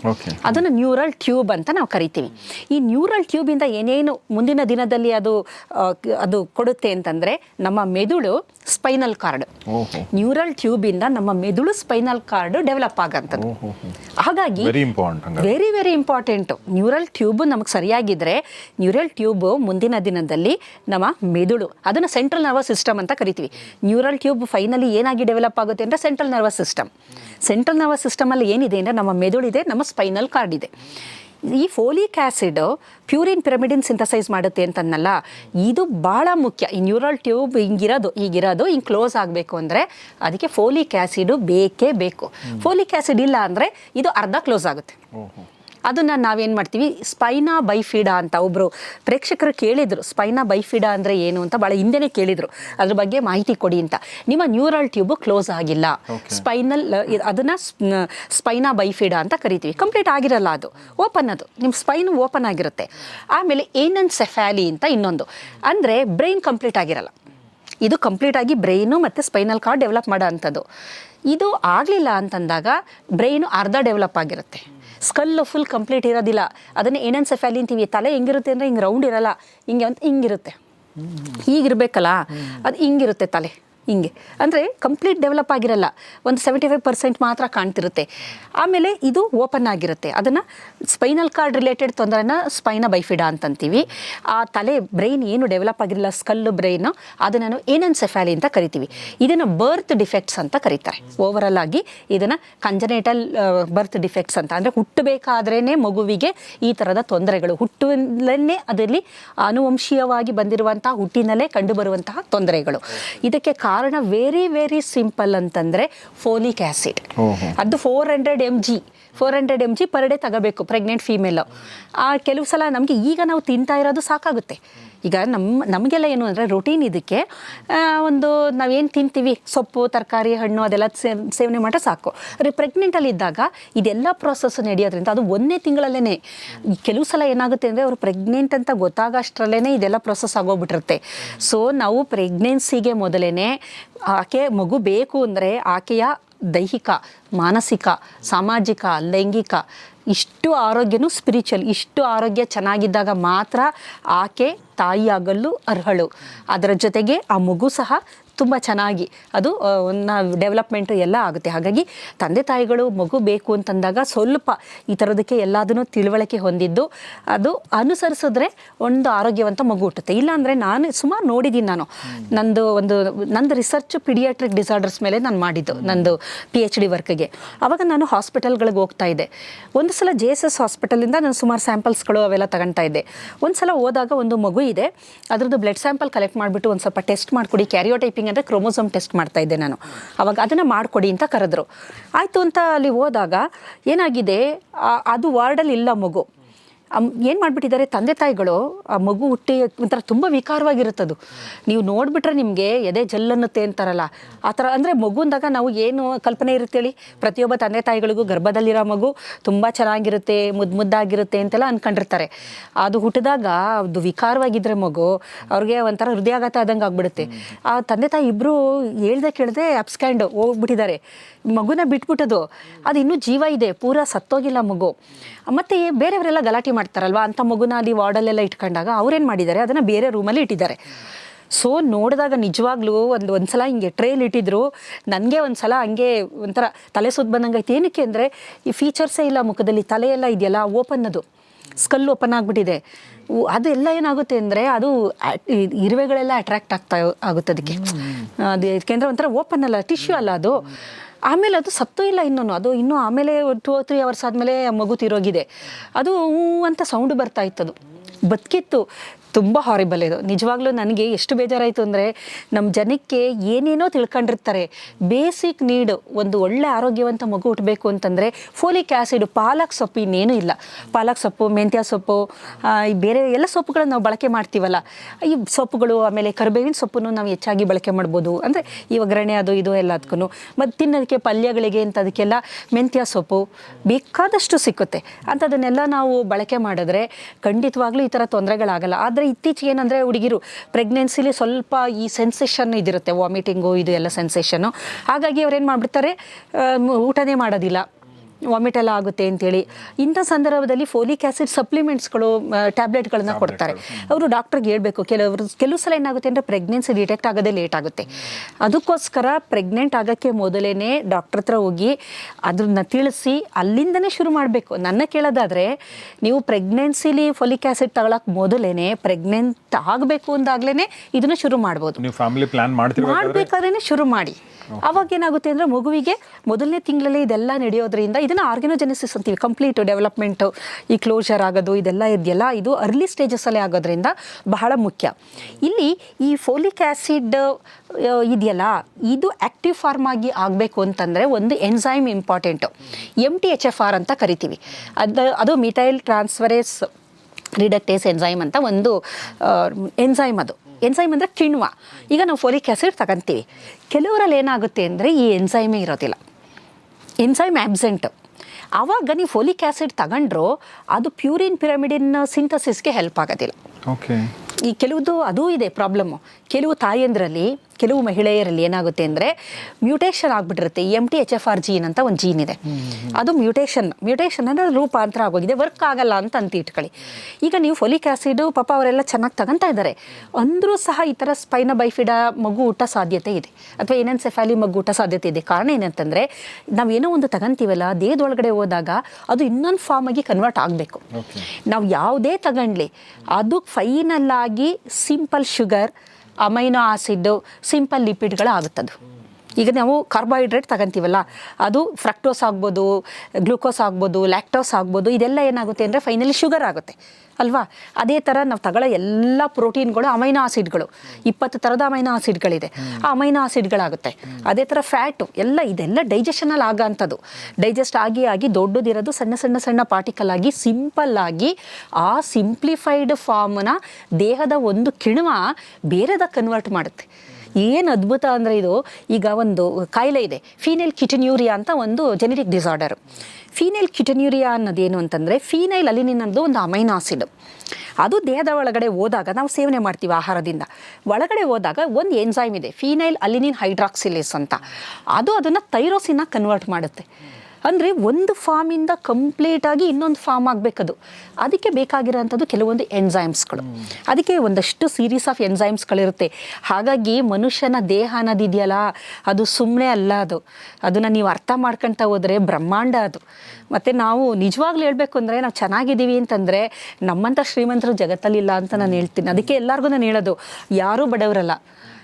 ಅದನ್ನು ನ್ಯೂರಲ್ ಟ್ಯೂಬ್ ಅಂತ ನಾವು ಕರಿತೀವಿ. ಈ ನ್ಯೂರಲ್ ಟ್ಯೂಬಿಂದ ಏನೇನು ಮುಂದಿನ ದಿನದಲ್ಲಿ ಅದು ಅದು ಕೊಡುತ್ತೆ ಅಂತಂದರೆ ನಮ್ಮ ಮೆದುಳು ಸ್ಪೈನಲ್ ಕಾರ್ಡ್. ನ್ಯೂರಲ್ ಟ್ಯೂಬಿಂದ ನಮ್ಮ ಮೆದುಳು ಸ್ಪೈನಲ್ ಕಾರ್ಡ್ ಡೆವಲಪ್ ಆಗಂತದ್ದು. ಹಾಗಾಗಿ very very important important neural tube ನಮಗೆ ಸರಿಯಾಗಿದ್ರೆ ನ್ಯೂರಲ್ ಟ್ಯೂಬ್ ಮುಂದಿನ ದಿನದಲ್ಲಿ ನಮ್ಮ ಮೆದುಳು ಅದನ್ನ ಸೆಂಟ್ರಲ್ ನರ್ವಸ್ ಸಿಸ್ಟಮ್ ಅಂತ ಕರಿತೀವಿ. ನ್ಯೂರಲ್ ಟ್ಯೂಬ್ ಫೈನಲಿ ಏನಾಗಿ ಡೆವಲಪ್ ಆಗುತ್ತೆ ಅಂದ್ರೆ central nervous system central nervous system ಅಲ್ಲಿ ಏನಿದೆ ಅಂದ್ರೆ ನಮ್ಮ ಮೆದುಳಿದೆ ನಮ್ಮ ಸ್ಪೈನಲ್ ಕಾರ್ಡ್ ಇದೆ. ಈ folic acid purine pyrimidine synthesise ಮಾಡುತ್ತೆ ಅಂತನಲ್ಲ ಇದು ಭಾಳ ಮುಖ್ಯ. ಈ ನ್ಯೂರಲ್ ಟ್ಯೂಬ್ ಹಿಂಗಿರೋದು ಈಗಿರೋದು ಹಿಂಗೆ ಕ್ಲೋಸ್ ಆಗಬೇಕು ಅಂದರೆ ಅದಕ್ಕೆ ಫೋಲಿಕ್ ಆ್ಯಸಿಡು ಬೇಕೇ ಬೇಕು. ಫೋಲಿಕ್ ಆ್ಯಸಿಡ್ ಇಲ್ಲ ಅಂದರೆ ಇದು ಅರ್ಧ ಕ್ಲೋಸ್ ಆಗುತ್ತೆ. ಅದನ್ನು ನಾವೇನು ಮಾಡ್ತೀವಿ? ಸ್ಪೈನಾ ಬೈಫೀಡಾ ಅಂತ ಒಬ್ಬರು ಪ್ರೇಕ್ಷಕರು ಕೇಳಿದರು. ಸ್ಪೈನಾ ಬೈಫೀಡಾ ಅಂದರೆ ಏನು ಅಂತ ಭಾಳ ಹಿಂದೆನೇ ಕೇಳಿದರು. ಅದ್ರ ಬಗ್ಗೆ ಮಾಹಿತಿ ಕೊಡಿ ಅಂತ. ನಿಮ್ಮ ನ್ಯೂರಲ್ ಟ್ಯೂಬು ಕ್ಲೋಸ್ ಆಗಿಲ್ಲ. ಸ್ಪೈನಲ್ ಅದನ್ನು ಸ್ಪೈನಾ ಬೈಫೀಡಾ ಅಂತ ಕರಿತೀವಿ. ಕಂಪ್ಲೀಟ್ ಆಗಿರಲ್ಲ ಅದು. ಓಪನ್ ಅದು. ನಿಮ್ಮ ಸ್ಪೈನ್ ಓಪನ್ ಆಗಿರುತ್ತೆ. ಆಮೇಲೆ ಏನನ್ ಸೆಫ್ಯಾಲಿ ಅಂತ ಇನ್ನೊಂದು. ಅಂದರೆ ಬ್ರೈನ್ ಕಂಪ್ಲೀಟ್ ಆಗಿರಲ್ಲ. ಇದು ಕಂಪ್ಲೀಟ್ ಆಗಿ ಬ್ರೈನು ಮತ್ತು ಸ್ಪೈನಲ್ ಕಾರ್ಡ್ ಡೆವಲಪ್ ಮಾಡೋ ಅಂಥದ್ದು. ಇದು ಆಗಲಿಲ್ಲ ಅಂತಂದಾಗ ಬ್ರೈನು ಅರ್ಧ ಡೆವಲಪ್ ಆಗಿರುತ್ತೆ. ಸ್ಕಲ್ಲು ಫುಲ್ ಕಂಪ್ಲೀಟ್ ಇರೋದಿಲ್ಲ. ಅದನ್ನು ಏನೇನು ಸೆಫ್ಯಾಲಿ ಅಂತೀವಿ ತಲೆ ಹೆಂಗಿರುತ್ತೆ ಅಂದರೆ ಹಿಂಗೆ ರೌಂಡ್ ಇರಲ್ಲ. ಹಿಂಗೆ ಅಂತ ಹಿಂಗಿರುತ್ತೆ. ಹೀಗಿರ್ಬೇಕಲ್ಲ? ಅದು ಹಿಂಗಿರುತ್ತೆ ತಲೆ. ಹಿಂಗೆ. ಅಂದರೆ ಕಂಪ್ಲೀಟ್ ಡೆವಲಪ್ ಆಗಿರಲ್ಲ. ಒಂದು ಸೆವೆಂಟಿ ಫೈವ್ ಪರ್ಸೆಂಟ್ ಮಾತ್ರ ಕಾಣ್ತಿರುತ್ತೆ. ಆಮೇಲೆ ಇದು ಓಪನ್ ಆಗಿರುತ್ತೆ. ಅದನ್ನು ಸ್ಪೈನಲ್ ಕಾರ್ಡ್ ರಿಲೇಟೆಡ್ ತೊಂದರೆನ ಸ್ಪೈನ ಬೈಫಿಡಾ ಅಂತಂತೀವಿ. ಆ ತಲೆ ಬ್ರೈನ್ ಏನು ಡೆವಲಪ್ ಆಗಿರಲ್ಲ ಸ್ಕಲ್ ಬ್ರೈನ್ ಅದನ್ನು ಏನನ್ಸೆಫ್ಯಾಲಿ ಅಂತ ಕರಿತೀವಿ. ಇದನ್ನು ಬರ್ತ್ ಡಿಫೆಕ್ಟ್ಸ್ ಅಂತ ಕರೀತಾರೆ. ಓವರಲ್ ಆಗಿ ಇದನ್ನು ಕಂಜನೇಟಲ್ ಬರ್ತ್ ಡಿಫೆಕ್ಟ್ಸ್ ಅಂತ. ಅಂದರೆ ಹುಟ್ಟಬೇಕಾದ್ರೇ ಮಗುವಿಗೆ ಈ ಥರದ ತೊಂದರೆಗಳು. ಹುಟ್ಟುವಲ್ಲೇ ಅದರಲ್ಲಿ ಅನುವಂಶೀಯವಾಗಿ ಬಂದಿರುವಂತಹ, ಹುಟ್ಟಿನಲ್ಲೇ ಕಂಡುಬರುವಂತಹ ತೊಂದರೆಗಳು. ಇದಕ್ಕೆ ಕಾರಣ ವೆರಿ ವೆರಿ ಸಿಂಪಲ್ ಅಂತಂದರೆ ಫೋಲಿಕ್ ಆ್ಯಸಿಡ್ ಅದು four hundred M G four hundred M G per day ತಗೋಬೇಕು ಪ್ರೆಗ್ನೆಂಟ್ ಫೀಮೇಲು ಆ ಕೆಲವು ಸಲ ನಮಗೆ ಈಗ ನಾವು ತಿಂತಾ ಇರೋದು ಸಾಕಾಗುತ್ತೆ. ಈಗ ನಮ್ಮ ನಮಗೆಲ್ಲ ಏನು ಅಂದರೆ ರೊಟೀನ್ ಇದಕ್ಕೆ ಒಂದು ನಾವೇನು ತಿಂತೀವಿ? ಸೊಪ್ಪು, ತರಕಾರಿ, ಹಣ್ಣು ಅದೆಲ್ಲ ಸೇವನೆ ಮಾಡಿದ್ರೆ ಸಾಕು. ಆದರೆ ಪ್ರೆಗ್ನೆಂಟಲ್ಲಿ ಇದ್ದಾಗ ಇದೆಲ್ಲ ಪ್ರಾಸೆಸ್ ನಡೆಯೋದ್ರಿಂದ ಅದು ಒಂದನೇ ತಿಂಗಳಲ್ಲೇ ಕೆಲವು ಸಲ ಏನಾಗುತ್ತೆ ಅಂದರೆ ಅವರು ಪ್ರೆಗ್ನೆಂಟ್ ಅಂತ ಗೊತ್ತಾಗೋಷ್ಟರಲ್ಲೇ ಇದೆಲ್ಲ ಪ್ರೊಸೆಸ್ ಆಗೋಗ್ಬಿಟ್ಟಿರುತ್ತೆ. ಸೊ ನಾವು ಪ್ರೆಗ್ನೆನ್ಸಿಗೆ ಮೊದಲೇ ಆಕೆ ಮಗು ಬೇಕು ಅಂದರೆ ಆಕೆಯ ದೈಹಿಕ, ಮಾನಸಿಕ, ಸಾಮಾಜಿಕ, ಲೈಂಗಿಕ, ಇಷ್ಟು ಆರೋಗ್ಯನೂ ಸ್ಪಿರಿಚುವಲ್ ಇಷ್ಟು ಆರೋಗ್ಯ ಚೆನ್ನಾಗಿದ್ದಾಗ ಮಾತ್ರ ಆಕೆ ತಾಯಿಯಾಗಲು ಅರ್ಹಳು. ಅದರ ಜೊತೆಗೆ ಆ ಮಗು ಸಹ ತುಂಬ ಚೆನ್ನಾಗಿ ಅದು ಒಂದು ಡೆವಲಪ್ಮೆಂಟು ಎಲ್ಲ ಆಗುತ್ತೆ. ಹಾಗಾಗಿ ತಂದೆ ತಾಯಿಗಳು ಮಗು ಬೇಕು ಅಂತಂದಾಗ ಸ್ವಲ್ಪ ಈ ಥರದಕ್ಕೆ ಎಲ್ಲದನ್ನು ತಿಳುವಳಿಕೆ ಹೊಂದಿದ್ದು ಅದು ಅನುಸರಿಸಿದ್ರೆ ಒಂದು ಆರೋಗ್ಯವಂತ ಮಗು ಹುಟ್ಟುತ್ತೆ. ಇಲ್ಲಾಂದರೆ ನಾನು ಸುಮಾರು ನೋಡಿದ್ದೀನಿ ನಾನು. ನಂದು ಒಂದು ನಂದು ರಿಸರ್ಚ್ ಪಿಡಿಯಾಟ್ರಿಕ್ ಡಿಸಾರ್ಡರ್ಸ್ ಮೇಲೆ ನಾನು ಮಾಡಿದ್ದು ನಂದು ಪಿ ಎಚ್ ಡಿ ವರ್ಕ್ಗೆ ಆವಾಗ ನಾನು ಹಾಸ್ಪಿಟಲ್ಗಳಿಗೆ ಹೋಗ್ತಾ ಇದ್ದೆ. ಒಂದು ಸಲ ಜೆ ಎಸ್ ಎಸ್ ಹಾಸ್ಪಿಟಲಿಂದ ನಾನು ಸುಮಾರು ಸ್ಯಾಂಪಲ್ಸ್ಗಳು ಅವೆಲ್ಲ ತಗೊಳ್ತಾ ಇದ್ದೆ. ಒಂದು ಸಲ ಹೋದಾಗ ಒಂದು ಮಗು ಇದೆ. ಅದರದ್ದು ಬ್ಲಡ್ ಸ್ಯಾಂಪಲ್ ಕಲೆಕ್ಟ್ ಮಾಡಿಬಿಟ್ಟು ಒಂದು ಸ್ವಲ್ಪ ಟೆಸ್ಟ್ ಮಾಡಿಕೊಡಿ ಕ್ಯಾರಿಯೋಟೈಪಿಂಗ್ ಅಂದರೆ ಕ್ರೋಮೋಸೋಮ್ ಟೆಸ್ಟ್ ಮಾಡ್ತಾ ಇದ್ದೆ ನಾನು. ಅವಾಗ ಅದನ್ನು ಮಾಡಿಕೊಡಿ ಅಂತ ಕರೆದ್ರು. ಆಯಿತು ಅಂತ ಅಲ್ಲಿ ಹೋದಾಗ ಏನಾಗಿದೆ ಅದು ವಾರ್ಡಲ್ಲಿ ಇಲ್ಲ ಮಗು. ಏನು ಮಾಡಿಬಿಟ್ಟಿದ್ದಾರೆ ತಂದೆ ತಾಯಿಗಳು, ಆ ಮಗು ಹುಟ್ಟಿ ಒಂಥರ ತುಂಬ ವಿಕಾರವಾಗಿರುತ್ತದು. ನೀವು ನೋಡಿಬಿಟ್ರೆ ನಿಮಗೆ ಎದೆ ಜಲ್ಲನ್ನುತ್ತೆ ಅಂತಾರಲ್ಲ. ಆ ಥರ ಅಂದರೆ ಮಗು ಅಂದಾಗ ನಾವು ಏನು ಕಲ್ಪನೆ ಇರುತ್ತೆ ಹೇಳಿ? ಪ್ರತಿಯೊಬ್ಬ ತಂದೆ ತಾಯಿಗಳಿಗೂ ಗರ್ಭದಲ್ಲಿರೋ ಮಗು ತುಂಬ ಚೆನ್ನಾಗಿರುತ್ತೆ ಮುದ್ದು ಮುದ್ದಾಗಿರುತ್ತೆ ಅಂತೆಲ್ಲ ಅಂದ್ಕೊಂಡಿರ್ತಾರೆ ಅದು ಹುಟ್ಟಿದಾಗ ಅದು ವಿಕಾರವಾಗಿದ್ದರೆ ಮಗು ಅವ್ರಿಗೆ ಒಂಥರ ಹೃದಯಾಘಾತ ಆದಂಗೆ ಆಗ್ಬಿಡುತ್ತೆ. ಆ ತಂದೆ ತಾಯಿ ಇಬ್ಬರು ಹೇಳ್ದೆ ಕೇಳದೆ ಅಪ್ಸ್ಕ್ಯಾಂಡ್ ಹೋಗ್ಬಿಟ್ಟಿದ್ದಾರೆ. ಮಗುನ ಬಿಟ್ಬಿಟ್ಟದು. ಅದು ಇನ್ನೂ ಜೀವ ಇದೆ, ಪೂರ ಸತ್ತೋಗಿಲ್ಲ ಮಗು. ಮತ್ತು ಬೇರೆಯವರೆಲ್ಲ ಗಲಾಟೆ ಮಾಡ್ತಾರಲ್ವಾ ಅಂತ ಮಗುನ ಅಲ್ಲಿ ವಾರ್ಡಲ್ಲೆಲ್ಲ ಇಟ್ಕೊಂಡಾಗ ಅವ್ರೇನು ಮಾಡಿದ್ದಾರೆ? ಅದನ್ನು ಬೇರೆ ರೂಮಲ್ಲಿ ಇಟ್ಟಿದ್ದಾರೆ. ಸೊ ನೋಡಿದಾಗ ನಿಜವಾಗ್ಲೂ ಒಂದು ಒಂದು ಸಲ ಹಿಂಗೆ ಟ್ರೇಲ್ ಇಟ್ಟಿದ್ರು. ನನಗೆ ಒಂದು ಸಲ ಹಂಗೆ ಒಂಥರ ತಲೆ ಸುತ್ತ ಬಂದಂಗೆ ಐತೆ ಏನಕ್ಕೆ ಅಂದರೆ ಈ ಫೀಚರ್ಸೇ ಇಲ್ಲ ಮುಖದಲ್ಲಿ ತಲೆ ಎಲ್ಲ ಇದೆಯಲ್ಲ ಓಪನ್ ಅದು. ಸ್ಕಲ್ ಓಪನ್ ಆಗಿಬಿಟ್ಟಿದೆ. ಅದೆಲ್ಲ ಏನಾಗುತ್ತೆ ಅಂದರೆ ಅದು ಇರುವೆಗಳೆಲ್ಲ ಅಟ್ರಾಕ್ಟ್ ಆಗ್ತಾ ಆಗುತ್ತೆ ಅದಕ್ಕೆ ಅದು ಯಾಕೆಂದರೆ ಒಂಥರ ಓಪನ್ ಅಲ್ಲ ಟಿಶ್ಯೂ ಅಲ್ಲ ಅದು. ಆಮೇಲೆ ಅದು ಸತ್ತು ಇಲ್ಲ ಇನ್ನೂ ಅದು ಇನ್ನೂ ಆಮೇಲೆ ಟೂ ತ್ರೀ ಅವರ್ಸ್ ಆದಮೇಲೆ ಮಗು ತಿರೋಗಿದೆ. ಅದು ಹ್ಞೂ ಅಂತ ಸೌಂಡ್ ಬರ್ತಾ ಇತ್ತದು. ಬದುಕಿತ್ತು, ತುಂಬ ಹಾರಿಬಲ್ ಇದು. ನಿಜವಾಗ್ಲೂ ನನಗೆ ಎಷ್ಟು ಬೇಜಾರಾಯಿತು ಅಂದರೆ ನಮ್ಮ ಜನಕ್ಕೆ ಏನೇನೋ ತಿಳ್ಕೊಂಡಿರ್ತಾರೆ. ಬೇಸಿಕ್ ನೀಡು ಒಂದು ಒಳ್ಳೆ ಆರೋಗ್ಯವಂತ ಮಗು ಹುಟ್ಟಬೇಕು ಅಂತಂದರೆ ಫೋಲಿಕ್ ಆ್ಯಸಿಡ್ ಪಾಲಕ್ ಸೊಪ್ಪು ಇನ್ನೇನು ಇಲ್ಲ. ಪಾಲಕ್ ಸೊಪ್ಪು, ಮೆಂತ್ಯ ಸೊಪ್ಪು ಈ ಬೇರೆ ಎಲ್ಲ ಸೊಪ್ಪುಗಳನ್ನು ನಾವು ಬಳಕೆ ಮಾಡ್ತೀವಲ್ಲ, ಈ ಸೊಪ್ಪುಗಳು, ಆಮೇಲೆ ಕರಿಬೇವಿನ ಸೊಪ್ಪನ್ನು ನಾವು ಹೆಚ್ಚಾಗಿ ಬಳಕೆ ಮಾಡ್ಬೋದು. ಅಂದರೆ ಈ ಒಗ್ಗರಣೆ, ಅದು ಇದು ಎಲ್ಲದಕ್ಕೂ ಮತ್ತು ತಿನ್ನೋದಕ್ಕೆ ಪಲ್ಯಗಳಿಗೆ ಅಂತ ಮೆಂತ್ಯ ಸೊಪ್ಪು ಬೇಕಾದಷ್ಟು ಸಿಕ್ಕುತ್ತೆ. ಅಂಥದನ್ನೆಲ್ಲ ನಾವು ಬಳಕೆ ಮಾಡಿದ್ರೆ ಖಂಡಿತವಾಗ್ಲೂ ಈ ಥರ ತೊಂದರೆಗಳಾಗಲ್ಲ. ಆದರೆ ಇತ್ತೀಚೆಗೆ ಏನಂದರೆ ಹುಡುಗಿರು ಪ್ರೆಗ್ನೆನ್ಸಿಲಿ ಸ್ವಲ್ಪ ಈ ಸೆನ್ಸೇಷನ್ ಇದಿರುತ್ತೆ ವಾಮಿಟಿಂಗು ಇದು ಎಲ್ಲ ಸೆನ್ಸೇಷನ್ನು ಹಾಗಾಗಿ ಅವ್ರು ಏನು ಮಾಡಿಬಿಡ್ತಾರೆ ಊಟನೇ ಮಾಡೋದಿಲ್ಲ. ವಾಮಿಟ್ ಎಲ್ಲ ಆಗುತ್ತೆ ಅಂತೇಳಿ. ಇಂಥ ಸಂದರ್ಭದಲ್ಲಿ ಫೋಲಿಕ್ ಆ್ಯಸಿಡ್ ಸಪ್ಲಿಮೆಂಟ್ಸ್ಗಳು ಟ್ಯಾಬ್ಲೆಟ್ಗಳನ್ನ ಕೊಡ್ತಾರೆ. ಅವರು ಡಾಕ್ಟ್ರಿಗೆ ಹೇಳಬೇಕು ಕೆಲವರು ಕೆಲವು ಸಲ ಏನಾಗುತ್ತೆ ಅಂದರೆ ಪ್ರೆಗ್ನೆನ್ಸಿ ಡಿಟೆಕ್ಟ್ ಆಗೋದೇ ಲೇಟ್ ಆಗುತ್ತೆ. ಅದಕ್ಕೋಸ್ಕರ ಪ್ರೆಗ್ನೆಂಟ್ ಆಗೋಕ್ಕೆ ಮೊದಲೇ ಡಾಕ್ಟ್ರ್ ಹತ್ರ ಹೋಗಿ ಅದನ್ನ ತಿಳಿಸಿ ಅಲ್ಲಿಂದನೇ ಶುರು ಮಾಡಬೇಕು. ನನ್ನ ಕೇಳೋದಾದರೆ ನೀವು ಪ್ರೆಗ್ನೆನ್ಸಿಲಿ ಫೋಲಿಕ್ ಆ್ಯಸಿಡ್ ತಗೊಳಕ್ಕೆ ಮೊದಲೇ ಪ್ರೆಗ್ನೆಂಟ್ ಆಗಬೇಕು ಅಂದಾಗಲೇ ಇದನ್ನು ಶುರು ಮಾಡ್ಬೋದು. ನೀವು ಫ್ಯಾಮಿಲಿ ಪ್ಲಾನ್ ಮಾಡ್ತಿರ್ಬೇಕಾದ್ರೆ? ಮಾಡ್ಬೇಕಾದ್ರೆ ಶುರು ಮಾಡಿ. ಅವಾಗ ಏನಾಗುತ್ತೆ ಅಂದರೆ ಮಗುವಿಗೆ ಮೊದಲನೇ ತಿಂಗಳಲ್ಲಿ ಇದೆಲ್ಲ ನಡೆಯೋದ್ರಿಂದ ಇದನ್ನು ಆರ್ಗನೋಜೆನಿಸಿಸ್ ಅಂತೀವಿ ಕಂಪ್ಲೀಟ್ ಡೆವಲಪ್ಮೆಂಟು ಈ ಕ್ಲೋಜರ್ ಆಗೋದು, ಇದೆಲ್ಲ ಇದೆಯಲ್ಲ, ಇದು ಅರ್ಲಿ ಸ್ಟೇಜಸ್ಸಲ್ಲೇ ಆಗೋದ್ರಿಂದ ಬಹಳ ಮುಖ್ಯ. ಇಲ್ಲಿ ಈ ಫೋಲಿಕ್ ಆ್ಯಸಿಡ್ ಇದೆಯಲ್ಲ, ಇದು ಆ್ಯಕ್ಟಿವ್ ಫಾರ್ಮ್ ಆಗಿ ಆಗಬೇಕು ಅಂತಂದರೆ ಒಂದು enzyme important M T H F R ಅಂತ ಕರಿತೀವಿ. ಅದು ಅದು ಮಿಟೈಲ್ ಟ್ರಾನ್ಸ್ಫರೇಸ್ ರಿಡಕ್ಟೇಸ್ ಎನ್ಸೈಮ್ ಅಂತ ಒಂದು ಎನ್ಸೈಮ್ ಅದು. ಎನ್ಸೈಮ್ ಅಂದರೆ ಕಿಣ್ವ. ಈಗ ನಾವು ಫೋಲಿಕ್ ಆ್ಯಸಿಡ್ ತಗೊಂತೀವಿ. ಕೆಲವರಲ್ಲಿ ಏನಾಗುತ್ತೆ ಅಂದರೆ ಈ ಎನ್ಸೈಮೇ ಇರೋದಿಲ್ಲ. ಎನ್ಸೈಮ್ ಆ್ಯಬ್ಸೆಂಟ್ ಆವಾಗ ನೀವು ಫೋಲಿಕ್ ಆ್ಯಸಿಡ್ ತಗೊಂಡ್ರು ಅದು ಪ್ಯೂರಿನ್ ಪಿರಮಿಡಿನ್ ಸಿಂಥಸಿಸ್ಗೆ ಹೆಲ್ಪ್ ಆಗೋದಿಲ್ಲ. ಓಕೆ. ಈ ಕೆಲವುದು ಅದೂ ಇದೆ ಪ್ರಾಬ್ಲಮ್ಮು. ಕೆಲವು ತಾಯಂದ್ರಲ್ಲಿ ಕೆಲವು ಮಹಿಳೆಯರಲ್ಲಿ ಏನಾಗುತ್ತೆ ಅಂದರೆ mutation ಆಗಿಬಿಟ್ಟಿರುತ್ತೆ M T H F R gene ಅಂತ ಒಂದು ಜೀನ್ ಇದೆ. ಅದು ಮ್ಯೂಟೇಷನ್ ಮ್ಯೂಟೇಷನ್ ಅಂದರೆ ರೂಪಾಂತರ ಆಗೋಗಿದೆ ವರ್ಕ್ ಆಗಲ್ಲ ಅಂತ ಅಂತ ಇಟ್ಕೊಳ್ಳಿ ಈಗ ನೀವು ಫೊಲಿಕ್ ಆ್ಯಸಿಡು ಪಾಪ ಅವರೆಲ್ಲ ಚೆನ್ನಾಗಿ ತಗೊಂತಾ ಇದ್ದಾರೆ. ಅಂದರೂ ಸಹ ಈ ಥರ ಸ್ಪೈನ ಬೈಫಿಡ ಮಗು ಊಟ ಸಾಧ್ಯತೆ ಇದೆ. ಅಥವಾ ಏನೇನು ಸೆಫಾಲಿ ಮಗು ಊಟ ಸಾಧ್ಯತೆ ಇದೆ. ಕಾರಣ ಏನಂತಂದರೆ ನಾವೇನೋ ಒಂದು ತಗೊಂತೀವಲ್ಲ ದೇಹದೊಳಗಡೆ ಹೋದಾಗ ಅದು ಇನ್ನೊಂದು ಫಾರ್ಮಾಗಿ ಕನ್ವರ್ಟ್ ಆಗಬೇಕು. ನಾವು ಯಾವುದೇ ತಗೊಂಡ್ಲಿ ಅದು ಫೈನಲ್ ಆಗಿ simple sugar amino acid, simple ಲಿಪಿಡ್ಗಳು ಆಗುತ್ತದು ಈಗ ನಾವು ಕಾರ್ಬೋಹೈಡ್ರೇಟ್ ತಗೊಂತೀವಲ್ಲ, ಅದು ಫ್ರಕ್ಟೋಸ್ ಆಗ್ಬೋದು, ಗ್ಲೂಕೋಸ್ ಆಗ್ಬೋದು, ಲ್ಯಾಕ್ಟೋಸ್ ಆಗ್ಬೋದು, ಇದೆಲ್ಲ ಏನಾಗುತ್ತೆ ಅಂದರೆ ಫೈನಲಿ ಶುಗರ್ ಆಗುತ್ತೆ. ಅಲ್ವಾ? ಅದೇ ಥರ ನಾವು ತಗೊಳ್ಳೋ ಎಲ್ಲ ಪ್ರೋಟೀನ್ಗಳು ಅಮೈನೋ ಆಸಿಡ್ಗಳು. ಇಪ್ಪತ್ತು ಥರದ ಅಮೈನೋ ಆಸಿಡ್ಗಳಿದೆ. ಆ ಅಮೈನೋ ಆಸಿಡ್ಗಳಾಗುತ್ತೆ. ಅದೇ ಥರ ಫ್ಯಾಟು ಎಲ್ಲ ಇದೆಲ್ಲ ಡೈಜೆಷನಲ್ಲಿ ಆಗೋಂಥದ್ದು. ಡೈಜೆಸ್ಟ್ ಆಗಿ ಆಗಿ ದೊಡ್ಡದಿರೋದು ಸಣ್ಣ ಸಣ್ಣ ಸಣ್ಣ ಪಾರ್ಟಿಕಲ್ ಆಗಿ ಸಿಂಪಲ್ ಆಗಿ ಆ ಸಿಂಪ್ಲಿಫೈಡ್ ಫಾರ್ಮ್ನ ದೇಹದ ಒಂದು ಕಿಣ್ವ ಬೇರೆದ ಕನ್ವರ್ಟ್ ಮಾಡುತ್ತೆ. ಏನು ಅದ್ಭುತ ಅಂದರೆ ಇದು ಈಗ ಒಂದು ಕಾಯಿಲೆ ಇದೆ. ಫೀನೈಲ್ ಕಿಟನ್ಯೂರಿಯಾ ಅಂತ ಒಂದು ಜೆನೆಟಿಕ್ ಡಿಸಾರ್ಡರ್ ಫೀನೈಲ್ ಕಿಟನ್ಯೂರಿಯಾ ಅನ್ನೋದೇನು ಅಂತಂದರೆ ಫೀನೈಲ್ ಅಲಿನಿನ್ ಅನ್ನೋದು ಒಂದು ಅಮೈನ್ ಆಸಿಡ್. ಅದು ದೇಹದ ಒಳಗಡೆ ಹೋದಾಗ ನಾವು ಸೇವನೆ ಮಾಡ್ತೀವಿ ಆಹಾರದಿಂದ. ಒಳಗಡೆ ಹೋದಾಗ ಒಂದು ಎನ್ಸೈಮ್ ಇದೆ, ಫೀನೈಲ್ ಅಲಿನಿನ್ ಹೈಡ್ರಾಕ್ಸಿಲೇಸ್ ಅಂತ. ಅದು ಅದನ್ನು ತೈರೋಸಿನ ಕನ್ವರ್ಟ್ ಮಾಡುತ್ತೆ. ಅಂದರೆ ಒಂದು ಫಾರ್ಮಿಂದ ಕಂಪ್ಲೀಟಾಗಿ ಇನ್ನೊಂದು ಫಾರ್ಮ್ ಆಗಬೇಕದು. ಅದಕ್ಕೆ ಬೇಕಾಗಿರೋಂಥದ್ದು ಕೆಲವೊಂದು ಎನ್ಸೈಮ್ಸ್ಗಳು ಅದಕ್ಕೆ ಒಂದಷ್ಟು ಸೀರೀಸ್ ಆಫ್ ಎನ್ಸೈಮ್ಸ್ಗಳಿರುತ್ತೆ ಹಾಗಾಗಿ ಮನುಷ್ಯನ ದೇಹ ಅನ್ನೋದಿದೆಯಲ್ಲ ಅದು ಸುಮ್ಮನೆ ಅಲ್ಲ ಅದು. ಅದನ್ನು ನೀವು ಅರ್ಥ ಮಾಡ್ಕೊಳ್ತಾ ಹೋದರೆ ಬ್ರಹ್ಮಾಂಡ ಅದು. ಮತ್ತು ನಾವು ನಿಜವಾಗ್ಲೂ ಹೇಳಬೇಕು ಅಂದರೆ ನಾವು ಚೆನ್ನಾಗಿದ್ದೀವಿ ಅಂತಂದರೆ ನಮ್ಮಂಥ ಶ್ರೀಮಂತರು ಜಗತ್ತಲ್ಲಿಲ್ಲ ಅಂತ ನಾನು ಹೇಳ್ತೀನಿ. ಅದಕ್ಕೆ ಎಲ್ಲರಿಗೂ ನಾನು ಹೇಳೋದು, ಯಾರೂ ಬಡವರಲ್ಲ.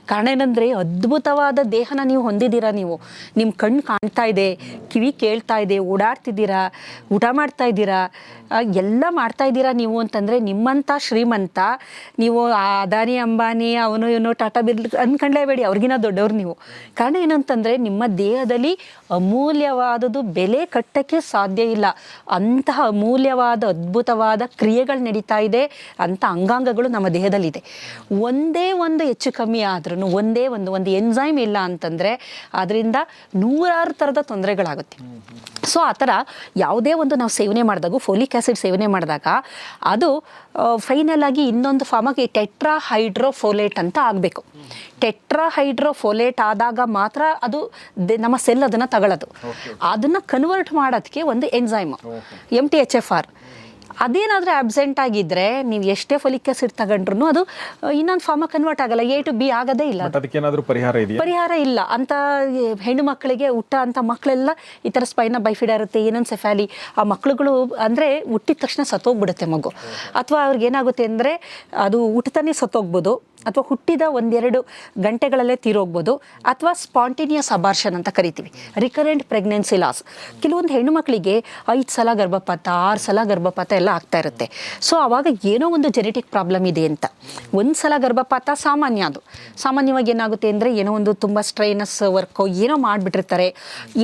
ಕಾರಣ ಏನಂದರೆ ಅದ್ಭುತವಾದ ದೇಹನ ನೀವು ಹೊಂದಿದ್ದೀರಾ ನೀವು? ನಿಮ್ಮ ಕಣ್ಣು ಕಾಣ್ತಾ ಇದೆ, ಕಿವಿ ಕೇಳ್ತಾ ಇದೆ, ಓಡಾಡ್ತಿದ್ದೀರಾ, ಊಟ ಮಾಡ್ತಾ ಇದ್ದೀರಾ ಎಲ್ಲ ಮಾಡ್ತಾ ಇದ್ದೀರಾ ನೀವು ಅಂತಂದರೆ ನಿಮ್ಮಂಥ ಶ್ರೀಮಂತ ನೀವು ಅದಾನಿ ಅಂಬಾನಿ ಅವನು ಇವನು ಟಾಟಾ ಬಿರ್ಲ್ ಅಂದ್ಕೊಂಡ್ಲೇಬೇಡಿ ಅವ್ರಿಗಿನ ದೊಡ್ಡವ್ರು ನೀವು. ಕಾರಣ ಏನಂತಂದರೆ ನಿಮ್ಮ ದೇಹದಲ್ಲಿ ಅಮೂಲ್ಯವಾದದ್ದು ಬೆಲೆ ಕಟ್ಟಕ್ಕೆ ಸಾಧ್ಯ ಇಲ್ಲ. ಅಂತಹ ಅಮೂಲ್ಯವಾದ ಅದ್ಭುತವಾದ ಕ್ರಿಯೆಗಳು ನಡೀತಾ ಇದೆ ಅಂತ ಅಂಗಾಂಗಗಳು ನಮ್ಮ ದೇಹದಲ್ಲಿದೆ. ಒಂದೇ ಒಂದು ಹೆಚ್ಚು ಕಮ್ಮಿ ಆದ್ರೂ ಒಂದೇ ಒಂದು ಒಂದು ಎನ್ಸೈಮ್ ಇಲ್ಲ ಅಂತಂದರೆ ಅದರಿಂದ ನೂರಾರು ಥರದ ತೊಂದರೆಗಳಾಗುತ್ತೆ. ಸೊ ಆ ಥರ ಯಾವುದೇ ಒಂದು ನಾವು ಸೇವನೆ ಮಾಡಿದಾಗ ಫೋಲಿಕ್ ಆ್ಯಸಿಡ್ ಸೇವನೆ ಮಾಡಿದಾಗ ಅದು ಫೈನಲ್ ಆಗಿ ಇನ್ನೊಂದು ಫಾರ್ಮಾಗಿ ಟೆಟ್ರಾ ಹೈಡ್ರೋಫೋಲೇಟ್ ಅಂತ ಆಗಬೇಕು. ಟೆಟ್ರಾ ಹೈಡ್ರೋಫೋಲೇಟ್ ಆದಾಗ ಮಾತ್ರ ಅದು ನಮ್ಮ ಸೆಲ್ ಅದನ್ನು ತಗೊಳ್ಳೋದು. ಅದನ್ನು ಕನ್ವರ್ಟ್ ಮಾಡೋದಕ್ಕೆ ಒಂದು enzyme M T H F R ಅದೇನಾದರೂ ಆಬ್ಸೆಂಟ್ ಆಗಿದ್ದರೆ ನೀವು ಎಷ್ಟೇ ಫೊಲಿಕ್ ಆಸಿಡ್ ತಗೊಂಡ್ರು ಅದು ಇನ್ನೊಂದು ಫಾರ್ಮ ಕನ್ವರ್ಟ್ ಆಗಲ್ಲ. ಎ ಟು ಬಿ ಆಗೋದೇ ಇಲ್ಲ ಅದಕ್ಕೇನಾದ್ರೂ ಪರಿಹಾರ ಇದೆಯಾ? ಪರಿಹಾರ ಇಲ್ಲ. ಅಂತ ಹೆಣ್ಣು ಮಕ್ಕಳಿಗೆ ಹುಟ್ಟ ಅಂತ ಮಕ್ಕಳೆಲ್ಲ ಈ ಥರ ಸ್ಪೈನ ಬೈಫಿಡ ಇರುತ್ತೆ ಏನೊಂದು ಸೆಫಾಲಿ ಆ ಮಕ್ಕಳುಗಳು ಅಂದರೆ ಹುಟ್ಟಿದ ತಕ್ಷಣ ಸತ್ತೋಗ್ಬಿಡುತ್ತೆ ಮಗು. ಅಥವಾ ಅವ್ರಿಗೆ ಏನಾಗುತ್ತೆ ಅಂದರೆ ಅದು ಹುಟ್ಟತಾನೆ ಸತ್ತೋಗ್ಬೋದು ಅಥವಾ ಹುಟ್ಟಿದ ಒಂದೆರಡು ಗಂಟೆಗಳಲ್ಲೇ ತೀರೋಗ್ಬೋದು ಅಥವಾ ಸ್ಪಾಂಟೇನಿಯಸ್ ಅಬಾರ್ಷನ್ ಅಂತ ಕರಿತೀವಿ. ರಿಕರೆಂಟ್ ಪ್ರೆಗ್ನೆನ್ಸಿ ಲಾಸ್ ಕೆಲವೊಂದು ಹೆಣ್ಣು ಮಕ್ಕಳಿಗೆ ಐದು ಸಲ ಗರ್ಭಪಾತ ಆರು ಸಲ ಗರ್ಭಪಾತ ಎಲ್ಲ ಆಗ್ತಾ ಇರುತ್ತೆ. ಸೊ ಆವಾಗ ಏನೋ ಒಂದು ಜೆನೆಟಿಕ್ ಪ್ರಾಬ್ಲಮ್ ಇದೆ ಅಂತ. ಒಂದು ಸಲ ಗರ್ಭಪಾತ ಸಾಮಾನ್ಯ ಅದು. ಸಾಮಾನ್ಯವಾಗಿ ಏನಾಗುತ್ತೆ ಅಂದರೆ ಏನೋ ಒಂದು ತುಂಬ ಸ್ಟ್ರೈನಸ್ ವರ್ಕು ಏನೋ ಮಾಡಿಬಿಟ್ಟಿರ್ತಾರೆ.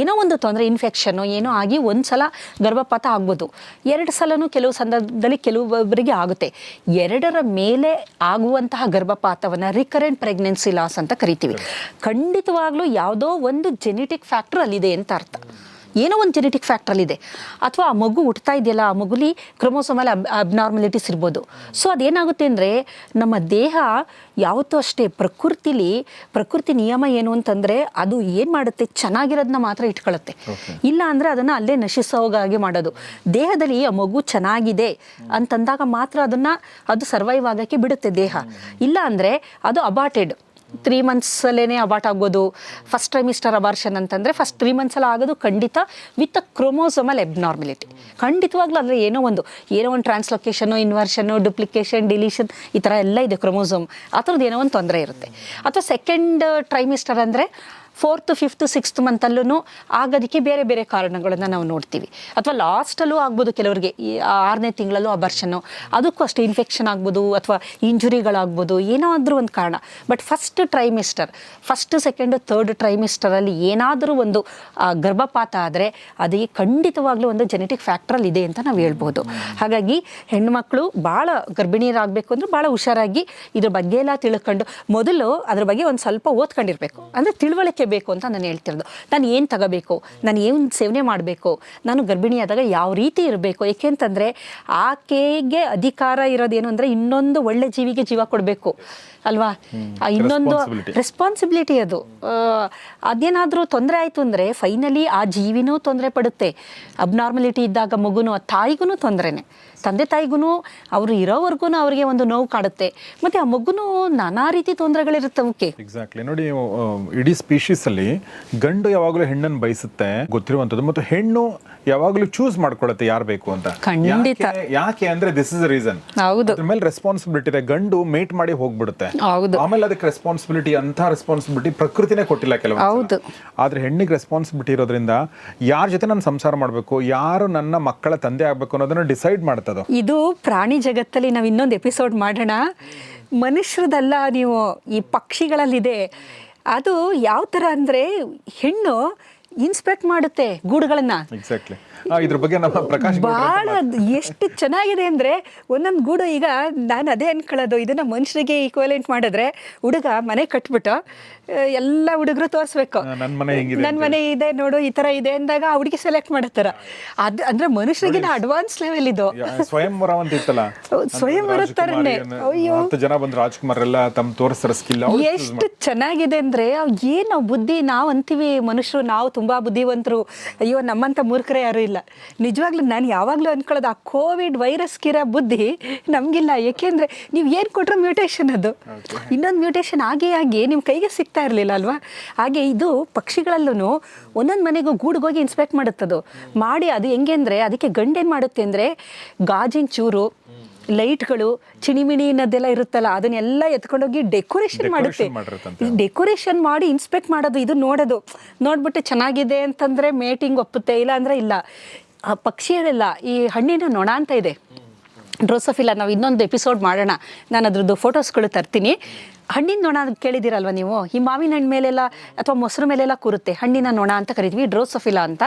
ಏನೋ ಒಂದು ತೊಂದರೆ ಇನ್ಫೆಕ್ಷನ್ನು ಏನೋ ಆಗಿ ಒಂದು ಸಲ ಗರ್ಭಪಾತ ಆಗ್ಬೋದು. ಎರಡು ಸಲನೂ ಕೆಲವು ಸಂದರ್ಭದಲ್ಲಿ ಕೆಲವೊಬ್ಬರಿಗೆ ಆಗುತ್ತೆ. ಎರಡರ ಮೇಲೆ ಆಗುವಂತಹ ಗರ್ಭಪಾತವನ್ನು ರಿಕರೆಂಟ್ ಪ್ರೆಗ್ನೆನ್ಸಿ ಲಾಸ್ ಅಂತ ಕರಿತೀವಿ. ಖಂಡಿತವಾಗ್ಲೂ ಯಾವುದೋ ಒಂದು ಜೆನೆಟಿಕ್ ಫ್ಯಾಕ್ಟರ್ ಅಲ್ಲಿದೆ ಅಂತ ಅರ್ಥ. ಏನೋ ಒಂದು ಜೆನೆಟಿಕ್ ಫ್ಯಾಕ್ಟ್ರಲ್ಲಿದೆ ಅಥವಾ ಆ ಮಗು ಹುಟ್ತಾ ಇದೆಯಲ್ಲ ಆ ಮಗುಲಿ ಕ್ರೊಮೋಸೋಮಲ್ ಅಬ್ ಅಬ್ನಾರ್ಮಲಿಟೀಸ್ ಇರ್ಬೋದು. ಸೊ ಅದೇನಾಗುತ್ತೆ ಅಂದರೆ ನಮ್ಮ ದೇಹ ಯಾವತ್ತೂ ಅಷ್ಟೇ ಪ್ರಕೃತಿಲಿ ಪ್ರಕೃತಿ ನಿಯಮ ಏನು ಅಂತಂದರೆ ಅದು ಏನು ಮಾಡುತ್ತೆ? ಚೆನ್ನಾಗಿರೋದನ್ನ ಮಾತ್ರ ಇಟ್ಕೊಳ್ಳುತ್ತೆ ಇಲ್ಲ ಅಂದರೆ ಅದನ್ನು ಅಲ್ಲೇ ನಶಿಸೋಗಾಗಿ ಮಾಡೋದು. ದೇಹದಲ್ಲಿ ಆ ಮಗು ಚೆನ್ನಾಗಿದೆ ಅಂತಂದಾಗ ಮಾತ್ರ ಅದನ್ನು ಅದು ಸರ್ವೈವ್ ಆಗೋಕ್ಕೆ ಬಿಡುತ್ತೆ ದೇಹ. ಇಲ್ಲ ಅಂದರೆ ಅದು ಅಬಾಟೆಡ್ ತ್ರೀ ಮಂತ್ಸಲ್ಲೇ ಅಬಾಟ್ ಆಗೋದು ಫಸ್ಟ್ ಟ್ರೈಮಿಸ್ಟರ್ ಅಬಾರ್ಷನ್ ಅಂತಂದರೆ ಫಸ್ಟ್ ತ್ರೀ ಮಂತ್ಸಲ್ಲಿ ಆಗೋದು ಖಂಡಿತ ವಿತ್ ಅ ಕ್ರೋಮೋಸೋಮಲ್ ಎಬ್ನಾರ್ಮಿಲಿಟಿ ಖಂಡಿತವಾಗ್ಲೂ ಅಂದರೆ ಏನೋ ಒಂದು ಏನೋ ಒಂದು ಟ್ರಾನ್ಸ್ಲೊಕೇಶನು ಇನ್ವರ್ಷನು ಡುಪ್ಲಿಕೇಶನ್ ಡಿಲೀಷನ್ ಈ ಥರ ಎಲ್ಲ ಇದೆ ಕ್ರೋಮೋಸೋಮ್ ಆ ಥರದ್ದು ಏನೋ ಒಂದು ತೊಂದರೆ ಇರುತ್ತೆ. ಅಥವಾ ಸೆಕೆಂಡ್ ಟ್ರೈಮಿಸ್ಟರ್ ಅಂದರೆ ಫೋರ್ತ್, ಫಿಫ್ತ್, ಸಿಕ್ಸ್ತ್ ಮಂತಲ್ಲೂ ಆಗೋದಕ್ಕೆ ಬೇರೆ ಬೇರೆ ಕಾರಣಗಳನ್ನು ನಾವು ನೋಡ್ತೀವಿ. ಅಥವಾ ಲಾಸ್ಟಲ್ಲೂ ಆಗ್ಬೋದು ಕೆಲವರಿಗೆ. ಆರನೇ ತಿಂಗಳಲ್ಲೂ ಅಬರ್ಷನ್ನು. ಅದಕ್ಕೂ ಅಷ್ಟೇ ಇನ್ಫೆಕ್ಷನ್ ಆಗ್ಬೋದು, ಅಥವಾ ಇಂಜುರಿಗಳಾಗ್ಬೋದು, ಏನೋ ಆದರೂ ಒಂದು ಕಾರಣ. But first trimester, first, second, third ಟ್ರೈಮಿಸ್ಟರಲ್ಲಿ ಏನಾದರೂ ಒಂದು ಗರ್ಭಪಾತ ಆದರೆ ಅದಕ್ಕೆ ಖಂಡಿತವಾಗ್ಲೂ ಒಂದು ಜೆನೆಟಿಕ್ ಫ್ಯಾಕ್ಟ್ರಲ್ಲಿ ಇದೆ ಅಂತ ನಾವು ಹೇಳ್ಬೋದು. ಹಾಗಾಗಿ ಹೆಣ್ಮಕ್ಳು ಭಾಳ ಗರ್ಭಿಣಿಯರಾಗಬೇಕು ಅಂದರೆ ಭಾಳ ಹುಷಾರಾಗಿ ಇದ್ರ ಬಗ್ಗೆ ಎಲ್ಲ ತಿಳ್ಕೊಂಡು ಮೊದಲು ಅದ್ರ ಬಗ್ಗೆ ಒಂದು ಸ್ವಲ್ಪ ಓದ್ಕೊಂಡಿರಬೇಕು. ಅಂದರೆ ತಿಳುವಳಿಕೆ ಬೇಕು ಅಂತ ನಾನು ಹೇಳ್ತಿರೋದು. ನಾನು ಏನು ತಗೋಬೇಕು? ನಾನು ಏನು ಸೇವನೆ ಮಾಡಬೇಕು? ನಾನು ಗರ್ಭಿಣಿಯಾದಾಗ ಯಾವ ರೀತಿ ಇರಬೇಕು? ಏಕೆಂತಂದರೆ ಆಕೆಗೆ ಅಧಿಕಾರ ಇರೋದೇನು ಅಂದರೆ ಇನ್ನೊಂದು ಒಳ್ಳೆ ಜೀವಿಗೆ ಜೀವ ಕೊಡಬೇಕು. ಅಲ್ವಾ? ಇನ್ನೊಂದು ರೆಸ್ಪಾನ್ಸಿಬಿಲಿಟಿ ಅದು. ಅದೇನಾದರೂ ತೊಂದರೆ ಆಯಿತು ಅಂದರೆ ಫೈನಲಿ ಆ ಜೀವಿನೂ ತೊಂದರೆ ಪಡುತ್ತೆ. ಅಬ್ನಾರ್ಮಲಿಟಿ ಇದ್ದಾಗ ಮಗುನೂ ಆ ತಾಯಿಗೂ ತೊಂದರೆನೆ. ತಂದೆ ತಾಯಿಗೂ ಅವರು ಇರೋವರೆಗೂ ಅವರಿಗೆ ಒಂದು ನೋವು ಕಾಡುತ್ತೆ. ಮತ್ತೆ ಆ ಮಗುನೂ ನಾನಾ ರೀತಿ ತೊಂದರೆಗಳಿರುತ್ತೆ ಅವಕ್ಕೆ ಎಕ್ಸಾಕ್ಟ್ಲಿ ನೋಡಿ ಇಡೀ ಸ್ಪೀಶೀಸ್ ಅಲ್ಲಿ ಗಂಡು ಯಾವಾಗಲೂ ಹೆಣ್ಣನ್ನು ಬಯಸುತ್ತೆ ಗೊತ್ತಿರುವಂಥದ್ದು. ಮತ್ತು ಹೆಣ್ಣು ಯಾವಾಗಲೂ ಚೂಸ್ ಮಾಡ್ಕೊಳತ್ತೆ ಯಾರು ಬೇಕು ಅಂತ. ಖಂಡಿತ. ಯಾಕೆ- ಅಂದ್ರೆ ದಿಸ್ ಇಸ್ ರೀಸನ್ ಹೌದು. ಅದ್ರ ಮೇಲೆ ರೆಸ್ಪಾನ್ಸಿಬಿಲಿಟಿ ಇದೆ. ಗಂಡು ಮೇಟ್ ಮಾಡಿ ಹೋಗ್ಬಿಡುತ್ತೆ. ಹೌದು. ಆಮೇಲೆ ಅದಕ್ಕೆ ರೆಸ್ಪಾನ್ಸಿಬಿಲಿಟಿ ಅಂತ ರೆಸ್ಪಾನ್ಸಿಬಿಲಿಟಿ ಪ್ರಕೃತಿನೇ ಕೊಟ್ಟಿಲ್ಲ ಕೆಲವು ಹೌದು. ಆದ್ರೆ ಹೆಣ್ಣಿಗೆ ರೆಸ್ಪಾನ್ಸಿಬಿಲಿಟಿ ಇರೋದ್ರಿಂದ ಯಾರ ಜೊತೆ ನಾನು ಸಂಸಾರ ಮಾಡಬೇಕು ಯಾರು ನನ್ನ ಮಕ್ಕಳ ತಂದೆ ಆಗ್ಬೇಕು ಅನ್ನೋದನ್ನ ಡಿಸೈಡ್ ಇದು ಪ್ರಾಣಿ ಜಗತ್ತಲ್ಲಿ ನಾವು ಇನ್ನೊಂದು ಎಪಿಸೋಡ್ ಮಾಡೋಣ. ಮನುಷ್ಯರದಲ್ಲ ನೀವು ಈ ಪಕ್ಷಿಗಳಲ್ಲಿದೆ ಅದು ಯಾವ ಥರ ಅಂದರೆ ಹೆಣ್ಣು ಇನ್ಸ್ಪೆಕ್ಟ್ ಮಾಡುತ್ತೆ ಗೂಡುಗಳನ್ನ. ಎಕ್ಸಾಕ್ಟ್ಲಿ ಇದ್ರ ಬಗ್ಗೆ ನಮ್ಮ ಪ್ರಕಾಶ್ ಬಹಳ ಎಷ್ಟು ಚೆನ್ನಾಗಿದೆ ಅಂದ್ರೆ ಒಂದೊಂದು ಗೂಡು ಈಗ ನಾನು ಅದೇ ಅನ್ಕೊಳ್ಳೋದು ಇದನ್ನ ಮನುಷ್ಯರಿಗೆ ಈಕ್ವಲೆಂಟ್ ಮಾಡಿದ್ರೆ ಹುಡುಗ ಮನೆ ಕಟ್ಬಿಟ್ಟು ಎಲ್ಲ ಹುಡುಗರು ತೋರಿಸ್ಬೇಕು. ನನ್ನ ಮನೆ ಇದೆ ನೋಡು ಈ ತರ ಇದೆ ಅಂದಾಗ ಆ ಹುಡುಗಿ ಸೆಲೆಕ್ಟ್ ಮಾಡತ್ತಾರ ಅದ್ ಅಂದ್ರೆ ಮನುಷ್ಯರಿಗಿನ ಅಡ್ವಾನ್ಸ್ ಲೆವೆಲ್ ಇದು. ಸ್ವಯಂ ಸ್ವಯಂವರ ಅಂತ ಇತ್ತಲ್ಲ? ಸ್ವಯಂವರ. ಅಯ್ಯೋ. ಜನ ಬಂದ್ ರಾಜ್ಕುಮಾರ್ ಎಲ್ಲ ತಮ್ಮ ತೋರಿಸ್ತಾರ ಸ್ಕಿಲ್ ಎಷ್ಟು ಚೆನ್ನಾಗಿದೆ ಅಂದ್ರೆ ಅವ್ ಏನ್ ನಾವು ಬುದ್ಧಿ ನಾವು ಅಂತೀವಿ ಮನುಷ್ಯರು ನಾವು ತುಂಬಾ ಬುದ್ಧಿವಂತರು. ಅಯ್ಯೋ ನಮ್ಮಂತ ಮೂರ್ಖರೇ ಯಾರು ಇಲ್ಲ. ನಿಜವಾಗ್ಲೂ ನಾನು ಯಾವಾಗಲೂ ಅಂದ್ಕೊಳ್ಳೋದು ಆ ಕೋವಿಡ್ ವೈರಸ್ಗಿರೋ ಬುದ್ಧಿ ನಮಗಿಲ್ಲ. ಏಕೆಂದರೆ ನೀವು ಏನು ಕೊಟ್ಟರು ಮ್ಯೂಟೇಷನ್ ಅದು. ಇನ್ನೊಂದು ಮ್ಯೂಟೇಷನ್ ಆಗೇ ಆಗಿ ನಿಮ್ಮ ಕೈಗೆ ಸಿಗ್ತಾ ಇರಲಿಲ್ಲ ಅಲ್ವಾ? ಹಾಗೆ ಇದು ಪಕ್ಷಿಗಳಲ್ಲೂ ಒಂದೊಂದು ಮನೆಗೂ ಗೂಡಿಗೋಗಿ ಇನ್ಸ್ಪೆಕ್ಟ್ ಮಾಡುತ್ತದು. ಮಾಡಿ ಅದು ಹೆಂಗೆ ಅಂದರೆ ಅದಕ್ಕೆ ಗಂಡೇನು ಮಾಡುತ್ತೆ ಅಂದರೆ ಗಾಜಿನ ಚೂರು ಲೈಟ್ಗಳು ಚಿಣಿಮಿಣಿ ಅನ್ನೋದೆಲ್ಲ ಇರುತ್ತಲ್ಲ ಅದನ್ನೆಲ್ಲ ಎತ್ಕೊಂಡೋಗಿ ಡೆಕೋರೇಷನ್ ಮಾಡುತ್ತೆ. ಡೆಕೋರೇಷನ್ ಮಾಡಿ ಇನ್ಸ್ಪೆಕ್ಟ್ ಮಾಡೋದು ಇದು ನೋಡೋದು. ನೋಡ್ಬಿಟ್ಟು ಚೆನ್ನಾಗಿದೆ ಅಂತಂದ್ರೆ ಮೇಟಿಂಗ್ ಒಪ್ಪುತ್ತೆ ಇಲ್ಲ ಅಂದ್ರೆ ಇಲ್ಲ. ಆ ಪಕ್ಷಿಗಳೆಲ್ಲ ಈ ಹಣ್ಣಿನ ನೊಣ ಅಂತ ಇದೆ. ಡ್ರೋಸೋಫಿಲ್ಲ ನಾವು ಇನ್ನೊಂದು ಎಪಿಸೋಡ್ ಮಾಡೋಣ. ನಾನು ಅದ್ರದ್ದು ಫೋಟೋಸ್ಗಳು ತರ್ತೀನಿ. ಹಣ್ಣಿನ ನೊಣ ಕೇಳಿದಿರಲ್ವ ನೀವು? ಈ ಮಾವಿನ ಹಣ್ಣು ಮೇಲೆಲ್ಲ ಅಥವಾ ಮೊಸರು ಮೇಲೆಲ್ಲ ಕೂರುತ್ತೆ. ಹಣ್ಣಿನ ನೊಣ ಅಂತ ಕರಿತೀವಿ ಡ್ರೋಸೋಫಿಲಾ ಅಂತ.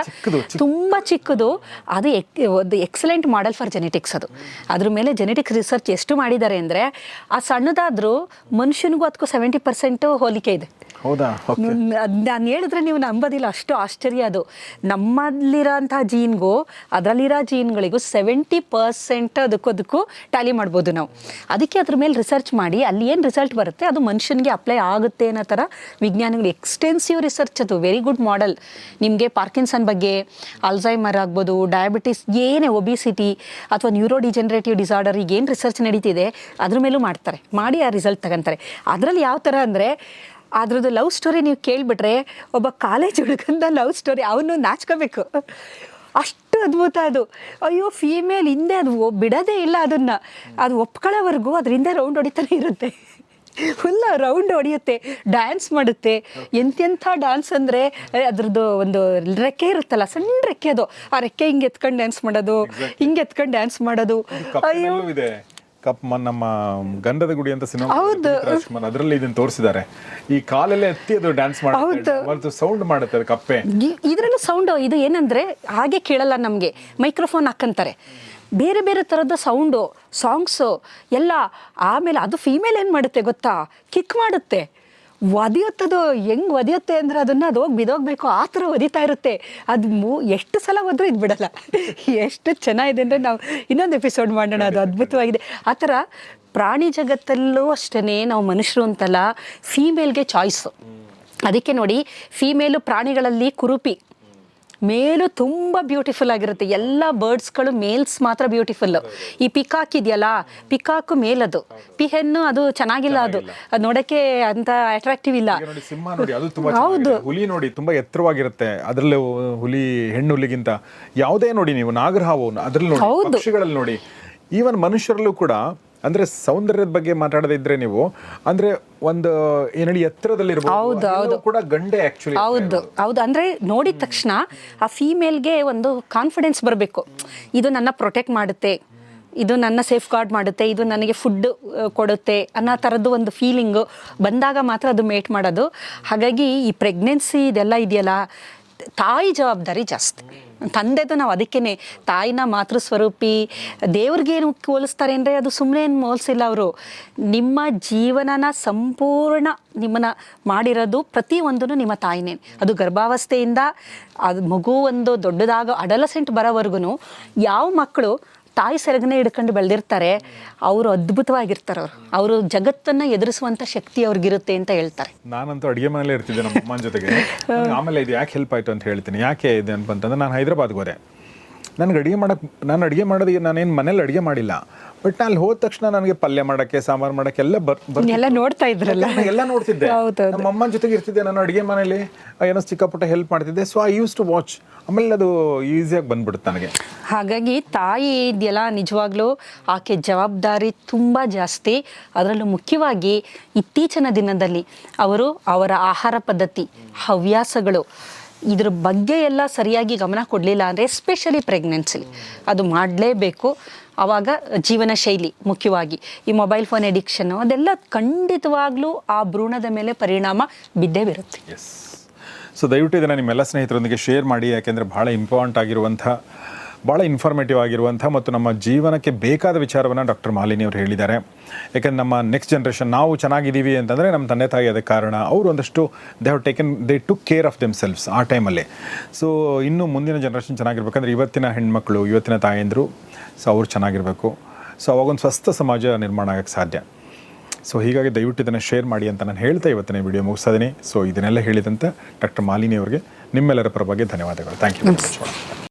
ತುಂಬ ಚಿಕ್ಕದು. ಅದು ಎಕ್ ಒಂದು ಎಕ್ಸಲೆಂಟ್ ಮಾಡೆಲ್ ಫಾರ್ ಜೆನೆಟಿಕ್ಸ್ ಅದು. ಅದ್ರ ಮೇಲೆ ಜೆನೆಟಿಕ್ಸ್ ರಿಸರ್ಚ್ ಎಷ್ಟು ಮಾಡಿದ್ದಾರೆ ಅಂದರೆ ಆ ಸಣ್ಣದಾದರೂ ಮನುಷ್ಯನಿಗೂ ಅದಕ್ಕೂ ಸೆವೆಂಟಿ ಪರ್ಸೆಂಟು ಹೋಲಿಕೆ ಇದೆ. ಹೌದಾ? ನಾನು ಹೇಳಿದ್ರೆ ನೀವು ನಂಬೋದಿಲ್ಲ. ಅಷ್ಟು ಆಶ್ಚರ್ಯ ಅದು. ನಮ್ಮಲ್ಲಿರೋಂಥ ಜೀನ್ಗೂ, ಅದರಲ್ಲಿರೋ ಜೀನ್ಗಳಿಗೂ ಸೆವೆಂಟಿ ಪರ್ಸೆಂಟ್ ಅದಕ್ಕೂ ಅದಕ್ಕೂ ಟ್ಯಾಲಿ ಮಾಡ್ಬೋದು ನಾವು. ಅದಕ್ಕೆ ಅದ್ರ ಮೇಲೆ ರಿಸರ್ಚ್ ಮಾಡಿ, ಅಲ್ಲಿ ಏನು ರಿಸಲ್ಟ್ ಬರುತ್ತೆ, ಅದು ಮನುಷ್ಯನಿಗೆ ಅಪ್ಲೈ ಆಗುತ್ತೆ ಅನ್ನೋ ಥರ ವಿಜ್ಞಾನಿಗಳು ಎಕ್ಸ್ಟೆನ್ಸಿವ್ ರಿಸರ್ಚ್ ಅದು. ವೆರಿ ಗುಡ್ ಮಾಡೆಲ್ ನಿಮಗೆ ಪಾರ್ಕಿನ್ಸನ್ ಬಗ್ಗೆ ಅಲ್ಝೈಮರ್ ಆಗ್ಬೋದು ಡಯಾಬಿಟಿಸ್ ಏನೇ ಒಬಿಸಿಟಿ ಅಥವಾ ನ್ಯೂರೋ ಡಿಜೆನರೇಟಿವ್ ಡಿಸಾರ್ಡರ್ ಈಗ ಏನು ರಿಸರ್ಚ್ ನಡೀತಿದೆ, ಅದ್ರ ಮೇಲೂ ಮಾಡ್ತಾರೆ. ಮಾಡಿ ಆ ರಿಸಲ್ಟ್ ತಗೊಂತಾರೆ. ಅದರಲ್ಲಿ ಯಾವ ಥರ ಅಂದರೆ ಅದ್ರದ್ದು ಲವ್ ಸ್ಟೋರಿ ನೀವು ಕೇಳಿಬಿಟ್ರೆ ಒಬ್ಬ ಕಾಲೇಜ್ ಹುಡುಗಂದ ಲವ್ ಸ್ಟೋರಿ ಅವನು ನಾಚ್ಕೋಬೇಕು. ಅಷ್ಟು ಅದ್ಭುತ ಅದು. ಅಯ್ಯೋ ಫೀಮೇಲ್ ಹಿಂದೆ ಅದು ಬಿಡೋದೇ ಇಲ್ಲ ಅದನ್ನು. ಅದು ಒಪ್ಕೊಳ್ಳೋವರೆಗೂ ಅದರಿಂದ ರೌಂಡ್ ಹೊಡಿತಾನೆ ಇರುತ್ತೆ. ಫುಲ್ಲ ರೌಂಡ್ ಹೊಡೆಯುತ್ತೆ ಡ್ಯಾನ್ಸ್ ಮಾಡುತ್ತೆ. ಎಂತೆಂಥ ಡ್ಯಾನ್ಸ್ ಅಂದರೆ ಅದ್ರದ್ದು ಒಂದು ರೆಕ್ಕೆ ಇರುತ್ತಲ್ಲ ಸಣ್ಣ ರೆಕ್ಕೆ ಅದು. ಆ ರೆಕ್ಕೆ ಹಿಂಗೆ ಎತ್ಕೊಂಡು ಡ್ಯಾನ್ಸ್ ಮಾಡೋದು ಹಿಂಗೆ ಎತ್ಕೊಂಡು ಡ್ಯಾನ್ಸ್ ಮಾಡೋದು. ಅಯ್ಯೋ. ಕಪ್ ನಮ್ಮ ಗಂಧದ ಗುಡಿ ಅಂತ ಸಿನಿಮಾ. ರಾಜ್ಕುಮಾರ್ ಅದರಲ್ಲಿ ಇದನ್ನ ತೋರಿಸಿದ್ದಾರೆ. ಈ ಕಾಲಲ್ಲೇ ಎತ್ತಿ ಅದು ಡ್ಯಾನ್ಸ್ ಮಾಡುತ್ತೆ ಸೌಂಡ್ ಮಾಡುತ್ತೆ ಅದು ಕಪ್ಪೆ. ಇದರಲ್ಲೂ ಸೌಂಡ್ ಸೌಂಡು ಇದು ಏನಂದ್ರೆ ಹಾಗೆ ಕೇಳಲ್ಲ ನಮಗೆ. ಮೈಕ್ರೋಫೋನ್ ಹಾಕಂತಾರೆ. ಬೇರೆ ಬೇರೆ ಥರದ ಸೌಂಡು ಸಾಂಗ್ಸು ಎಲ್ಲ ಆಮೇಲೆ ಅದು ಫೀಮೇಲ್ ಏನು ಮಾಡುತ್ತೆ ಗೊತ್ತಾ? ಕಿಕ್ ಮಾಡುತ್ತೆ. ಒದಿಯುತ್ತದು ಹೆಂಗ್ ಒದಿಯುತ್ತೆ ಅಂದ್ರೆ ಅದನ್ನ ಅದು ಹೋಗಿ ಬಿದೋಗ್ಬೇಕು ಆ ಥರ ಒದಿತಾ ಇರುತ್ತೆ. ಅದು ಮೂ ಎಷ್ಟು ಸಲ ಹೋದ್ರೂ ಇದು ಬಿಡಲ್ಲ. ಎಷ್ಟು ಚೆನ್ನಾಗಿದೆ ಅಂದರೆ ನಾವು ಇನ್ನೊಂದು ಎಪಿಸೋಡ್ ಮಾಡೋಣ ಅದು ಅದ್ಭುತವಾಗಿದೆ. ಆ ಥರ ಪ್ರಾಣಿ ಜಗತ್ತಲ್ಲೂ ಅಷ್ಟೇ ನಾವು ಮನುಷ್ಯರು ಅಂತಲ್ಲ ಫೀಮೇಲ್ಗೆ ಚಾಯ್ಸು ಅದಕ್ಕೆ ನೋಡಿ ಫೀಮೇಲು ಪ್ರಾಣಿಗಳಲ್ಲಿ ಕುರುಪಿ. ಮೇಲು ತುಂಬ ಬ್ಯೂಟಿಫುಲ್ ಆಗಿರುತ್ತೆ. ಎಲ್ಲ ಬರ್ಡ್ಸ್ಗಳು ಮೇಲ್ಸ್ ಮಾತ್ರ ಬ್ಯೂಟಿಫುಲ್ ಈ ಪಿಕಾಕ್ ಇದೆಯಲ್ಲ ಪಿಕಾಕು ಮೇಲದು. ಪಿಹೆನ್ನು ಅದು ಚೆನ್ನಾಗಿಲ್ಲ ಅದು. ನೋಡಕ್ಕೆ ಅಂತ ಅಟ್ರಾಕ್ಟಿವ್ ಇಲ್ಲ. ಸಿಂಹ ನೋಡಿ ಅದು ತುಂಬಾ ಚೆನ್ನಾಗಿದೆ. ಹುಲಿ ನೋಡಿ ತುಂಬಾ ಎತ್ತರವಾಗಿರುತ್ತೆ. ಅದರಲ್ಲೇ ಹುಲಿ ಹೆಣ್ಣು ಹುಲಿಗಿಂತ. ಯಾವುದೇ ನೋಡಿ ನೀವು ನಾಗರಹಾವು ಅದರಲ್ಲಿ ನೋಡಿ ಹೌದು. ಪಕ್ಷಿಗಳಲ್ಲಿ ನೋಡಿ. ಈವನ್ ಮನುಷ್ಯರಲ್ಲೂ ಕೂಡ ಅಂದ್ರೆ ಸೌಂದರ್ಯದ ಬಗ್ಗೆ ಮಾತಾಡದಿದ್ರೆ ನೀವು ಅಂದ್ರೆ ಒಂದು ಏನೇಳಿ ಎತ್ತರದಲ್ಲಿ ಕೂಡ ಗಂಡೆ ಹೌದು ಹೌದು. ಅಂದರೆ ನೋಡಿದ ತಕ್ಷಣ ಆ ಫೀಮೇಲ್ಗೆ ಒಂದು ಕಾನ್ಫಿಡೆನ್ಸ್ ಬರಬೇಕು. ಇದು ನನ್ನ ಪ್ರೊಟೆಕ್ಟ್ ಮಾಡುತ್ತೆ ಇದು ನನ್ನ ಸೇಫ್ ಗಾರ್ಡ್ ಮಾಡುತ್ತೆ ಇದು ನನಗೆ ಫುಡ್ ಕೊಡುತ್ತೆ ಅನ್ನೋ ಥರದ್ದು ಒಂದು ಫೀಲಿಂಗು ಬಂದಾಗ ಮಾತ್ರ ಅದು ಮೇಟ್ ಮಾಡೋದು. ಹಾಗಾಗಿ ಈ ಪ್ರೆಗ್ನೆನ್ಸಿ ಇದೆಲ್ಲ ಇದೆಯಲ್ಲ ತಾಯಿ ಜವಾಬ್ದಾರಿ ಜಾಸ್ತಿ. ತಂದೆದು ನಾವು ಅದಕ್ಕೇನೆ ತಾಯಿನ ಮಾತೃ ಸ್ವರೂಪಿ. ದೇವ್ರಿಗೇನು ಹೋಲಿಸ್ತಾರೆ ಅಂದರೆ ಅದು ಸುಮ್ಮನೆ ಏನು ಹೋಲಿಸಿಲ್ಲ ಅವರು. ನಿಮ್ಮ ಜೀವನನ ಸಂಪೂರ್ಣ ನಿಮ್ಮನ್ನ ಮಾಡಿರೋದು ಪ್ರತಿಯೊಂದೂ ನಿಮ್ಮ ತಾಯಿನೇ. ಅದು ಗರ್ಭಾವಸ್ಥೆಯಿಂದ ಅದು ಮಗು ಒಂದು ದೊಡ್ಡದಾಗ ಅಡಲಸೆಂಟ್ ಬರೋವರೆಗೂ ಯಾವ ಮಕ್ಕಳು ತಾಯಿ ಸೆರಗನ್ನೇ ಹಿಡ್ಕೊಂಡು ಬೆಳೆದಿರ್ತಾರೆ ಅವರು ಅದ್ಭುತವಾಗಿರ್ತಾರೆ ಅವರು. ಅವರು ಜಗತ್ತನ್ನು ಎದುರಿಸುವಂಥ ಶಕ್ತಿ ಅವ್ರಿಗಿರುತ್ತೆ ಅಂತ ಹೇಳ್ತಾರೆ. ನಾನಂತೂ ಅಡುಗೆ ಮನೆಯಲ್ಲೇ ಇರ್ತಿದ್ದೆ ನಮ್ಮ ಅಮ್ಮನ ಜೊತೆಗೆ. ಆಮೇಲೆ ಇದು ಯಾಕೆ ಹೆಲ್ಪ್ ಆಯ್ತು ಅಂತ ಹೇಳ್ತೀನಿ. ಯಾಕೆ ಇದೆ ಅಂತಂದ್ರೆ ನಾನು ಹೈದರಾಬಾದ್ಗೆ ಹೋದೆ. ನನಗೆ ಅಡುಗೆ ಮಾಡೋಕ್ಕೆ ನಾನು ಅಡುಗೆ ಮಾಡೋದಕ್ಕೆ ನಾನೇನು ಮನೇಲಿ ಅಡುಗೆ ಮಾಡಿಲ್ಲ. ಬಟ್ ನಾನು ಅಲ್ಲಿ ಹೋದ ತಕ್ಷಣ ನನಗೆ ಪಲ್ಯ ಮಾಡೋಕ್ಕೆ ಸಾಂಬಾರು ಮಾಡೋಕ್ಕೆ ಎಲ್ಲ ಬರ್ ಎಲ್ಲ ನೋಡ್ತಾ ಇದ್ರಲ್ಲ. ಎಲ್ಲ ನೋಡ್ತಿದ್ದೆ. ನಮ್ಮ ಅಮ್ಮನ ಜೊತೆಗೆ ಇರ್ತಿದ್ದೆ. ನಾನು ಅಡುಗೆ ಮನೇಲಿ ಏನೋ ಚಿಕ್ಕಪುಟ್ಟ ಹೆಲ್ಪ್ ಮಾಡ್ತಿದ್ದೆ. So I use to watch ಆಮೇಲೆ ಅದು ಈಸಿಯಾಗಿ ಬಂದ್ಬಿಡುತ್ತೆ ನನಗೆ. ಹಾಗಾಗಿ ತಾಯಿ ಇದೆಯಲ್ಲ ನಿಜವಾಗ್ಲೂ ಆಕೆ ಜವಾಬ್ದಾರಿ ತುಂಬ ಜಾಸ್ತಿ. ಅದರಲ್ಲೂ ಮುಖ್ಯವಾಗಿ ಇತ್ತೀಚಿನ ದಿನದಲ್ಲಿ ಅವರು ಅವರ ಆಹಾರ ಪದ್ಧತಿ ಹವ್ಯಾಸಗಳು ಇದ್ರ ಬಗ್ಗೆ ಎಲ್ಲ ಸರಿಯಾಗಿ ಗಮನ ಕೊಡಲಿಲ್ಲ ಅಂದರೆ ಎಸ್ಪೆಷಲಿ ಪ್ರೆಗ್ನೆನ್ಸಿ ಅದು ಮಾಡಲೇಬೇಕು. ಆವಾಗ ಜೀವನ ಶೈಲಿ ಮುಖ್ಯವಾಗಿ ಈ ಮೊಬೈಲ್ ಫೋನ್ ಎಡಿಕ್ಷನ್ನು ಅದೆಲ್ಲ ಖಂಡಿತವಾಗ್ಲೂ ಆ ಭ್ರೂಣದ ಮೇಲೆ ಪರಿಣಾಮ ಬಿದ್ದೇ ಬೀರುತ್ತೆ. ಸೊ ದಯವಿಟ್ಟು ಇದನ್ನು ನಿಮ್ಮೆಲ್ಲ ಸ್ನೇಹಿತರೊಂದಿಗೆ ಶೇರ್ ಮಾಡಿ, ಯಾಕೆಂದರೆ ಭಾಳ ಇಂಪಾರ್ಟೆಂಟ್ ಆಗಿರುವಂಥ ಭಾಳ ಇನ್ಫಾರ್ಮೇಟಿವ್ ಆಗಿರುವಂಥ ಮತ್ತು ನಮ್ಮ ಜೀವನಕ್ಕೆ ಬೇಕಾದ ವಿಚಾರವನ್ನು ಡಾಕ್ಟರ್ ಮಾಲಿನಿ ಅವರು ಹೇಳಿದ್ದಾರೆ. ಯಾಕೆಂದ್ರೆ ನಮ್ಮ ನೆಕ್ಸ್ಟ್ ಜನ್ರೇಷನ್ ನಾವು ಚೆನ್ನಾಗಿದ್ದೀವಿ ಅಂತಂದರೆ ನಮ್ಮ ತಂದೆ ತಾಯಿ ಅದಕ್ಕೆ ಕಾರಣ ಅವರು ಒಂದಷ್ಟು they have taken they took care of themselves ಆ ಟೈಮಲ್ಲಿ ಸೊ ಇನ್ನು ಮುಂದಿನ ಜನ್ರೇಷನ್ ಚೆನ್ನಾಗಿರ್ಬೇಕಂದ್ರೆ ಇವತ್ತಿನ ಹೆಣ್ಮಕ್ಳು, ಇವತ್ತಿನ ತಾಯಂದರು ಸೊ ಅವ್ರು ಚೆನ್ನಾಗಿರಬೇಕು. ಸೊ ಅವಾಗೊಂದು ಸ್ವಸ್ಥ ಸಮಾಜ ನಿರ್ಮಾಣ ಆಗಕ್ಕೆ ಸಾಧ್ಯ. ಸೊ ಹೀಗಾಗಿ ದಯವಿಟ್ಟು ಇದನ್ನು ಶೇರ್ ಮಾಡಿ ಅಂತ ನಾನು ಹೇಳ್ತಾ ಇವತ್ತಿನ ವಿಡಿಯೋ ಮುಗಿಸ್ತಾ ಇದ್ದೀನಿ ಸೊ ಇದನ್ನೆಲ್ಲ ಹೇಳಿದಂತೆ ಡಾಕ್ಟರ್ ಮಾಲಿನಿ ಅವರಿಗೆ ನಿಮ್ಮೆಲ್ಲರ ಪರವಾಗಿ ಧನ್ಯವಾದಗಳು. Thank you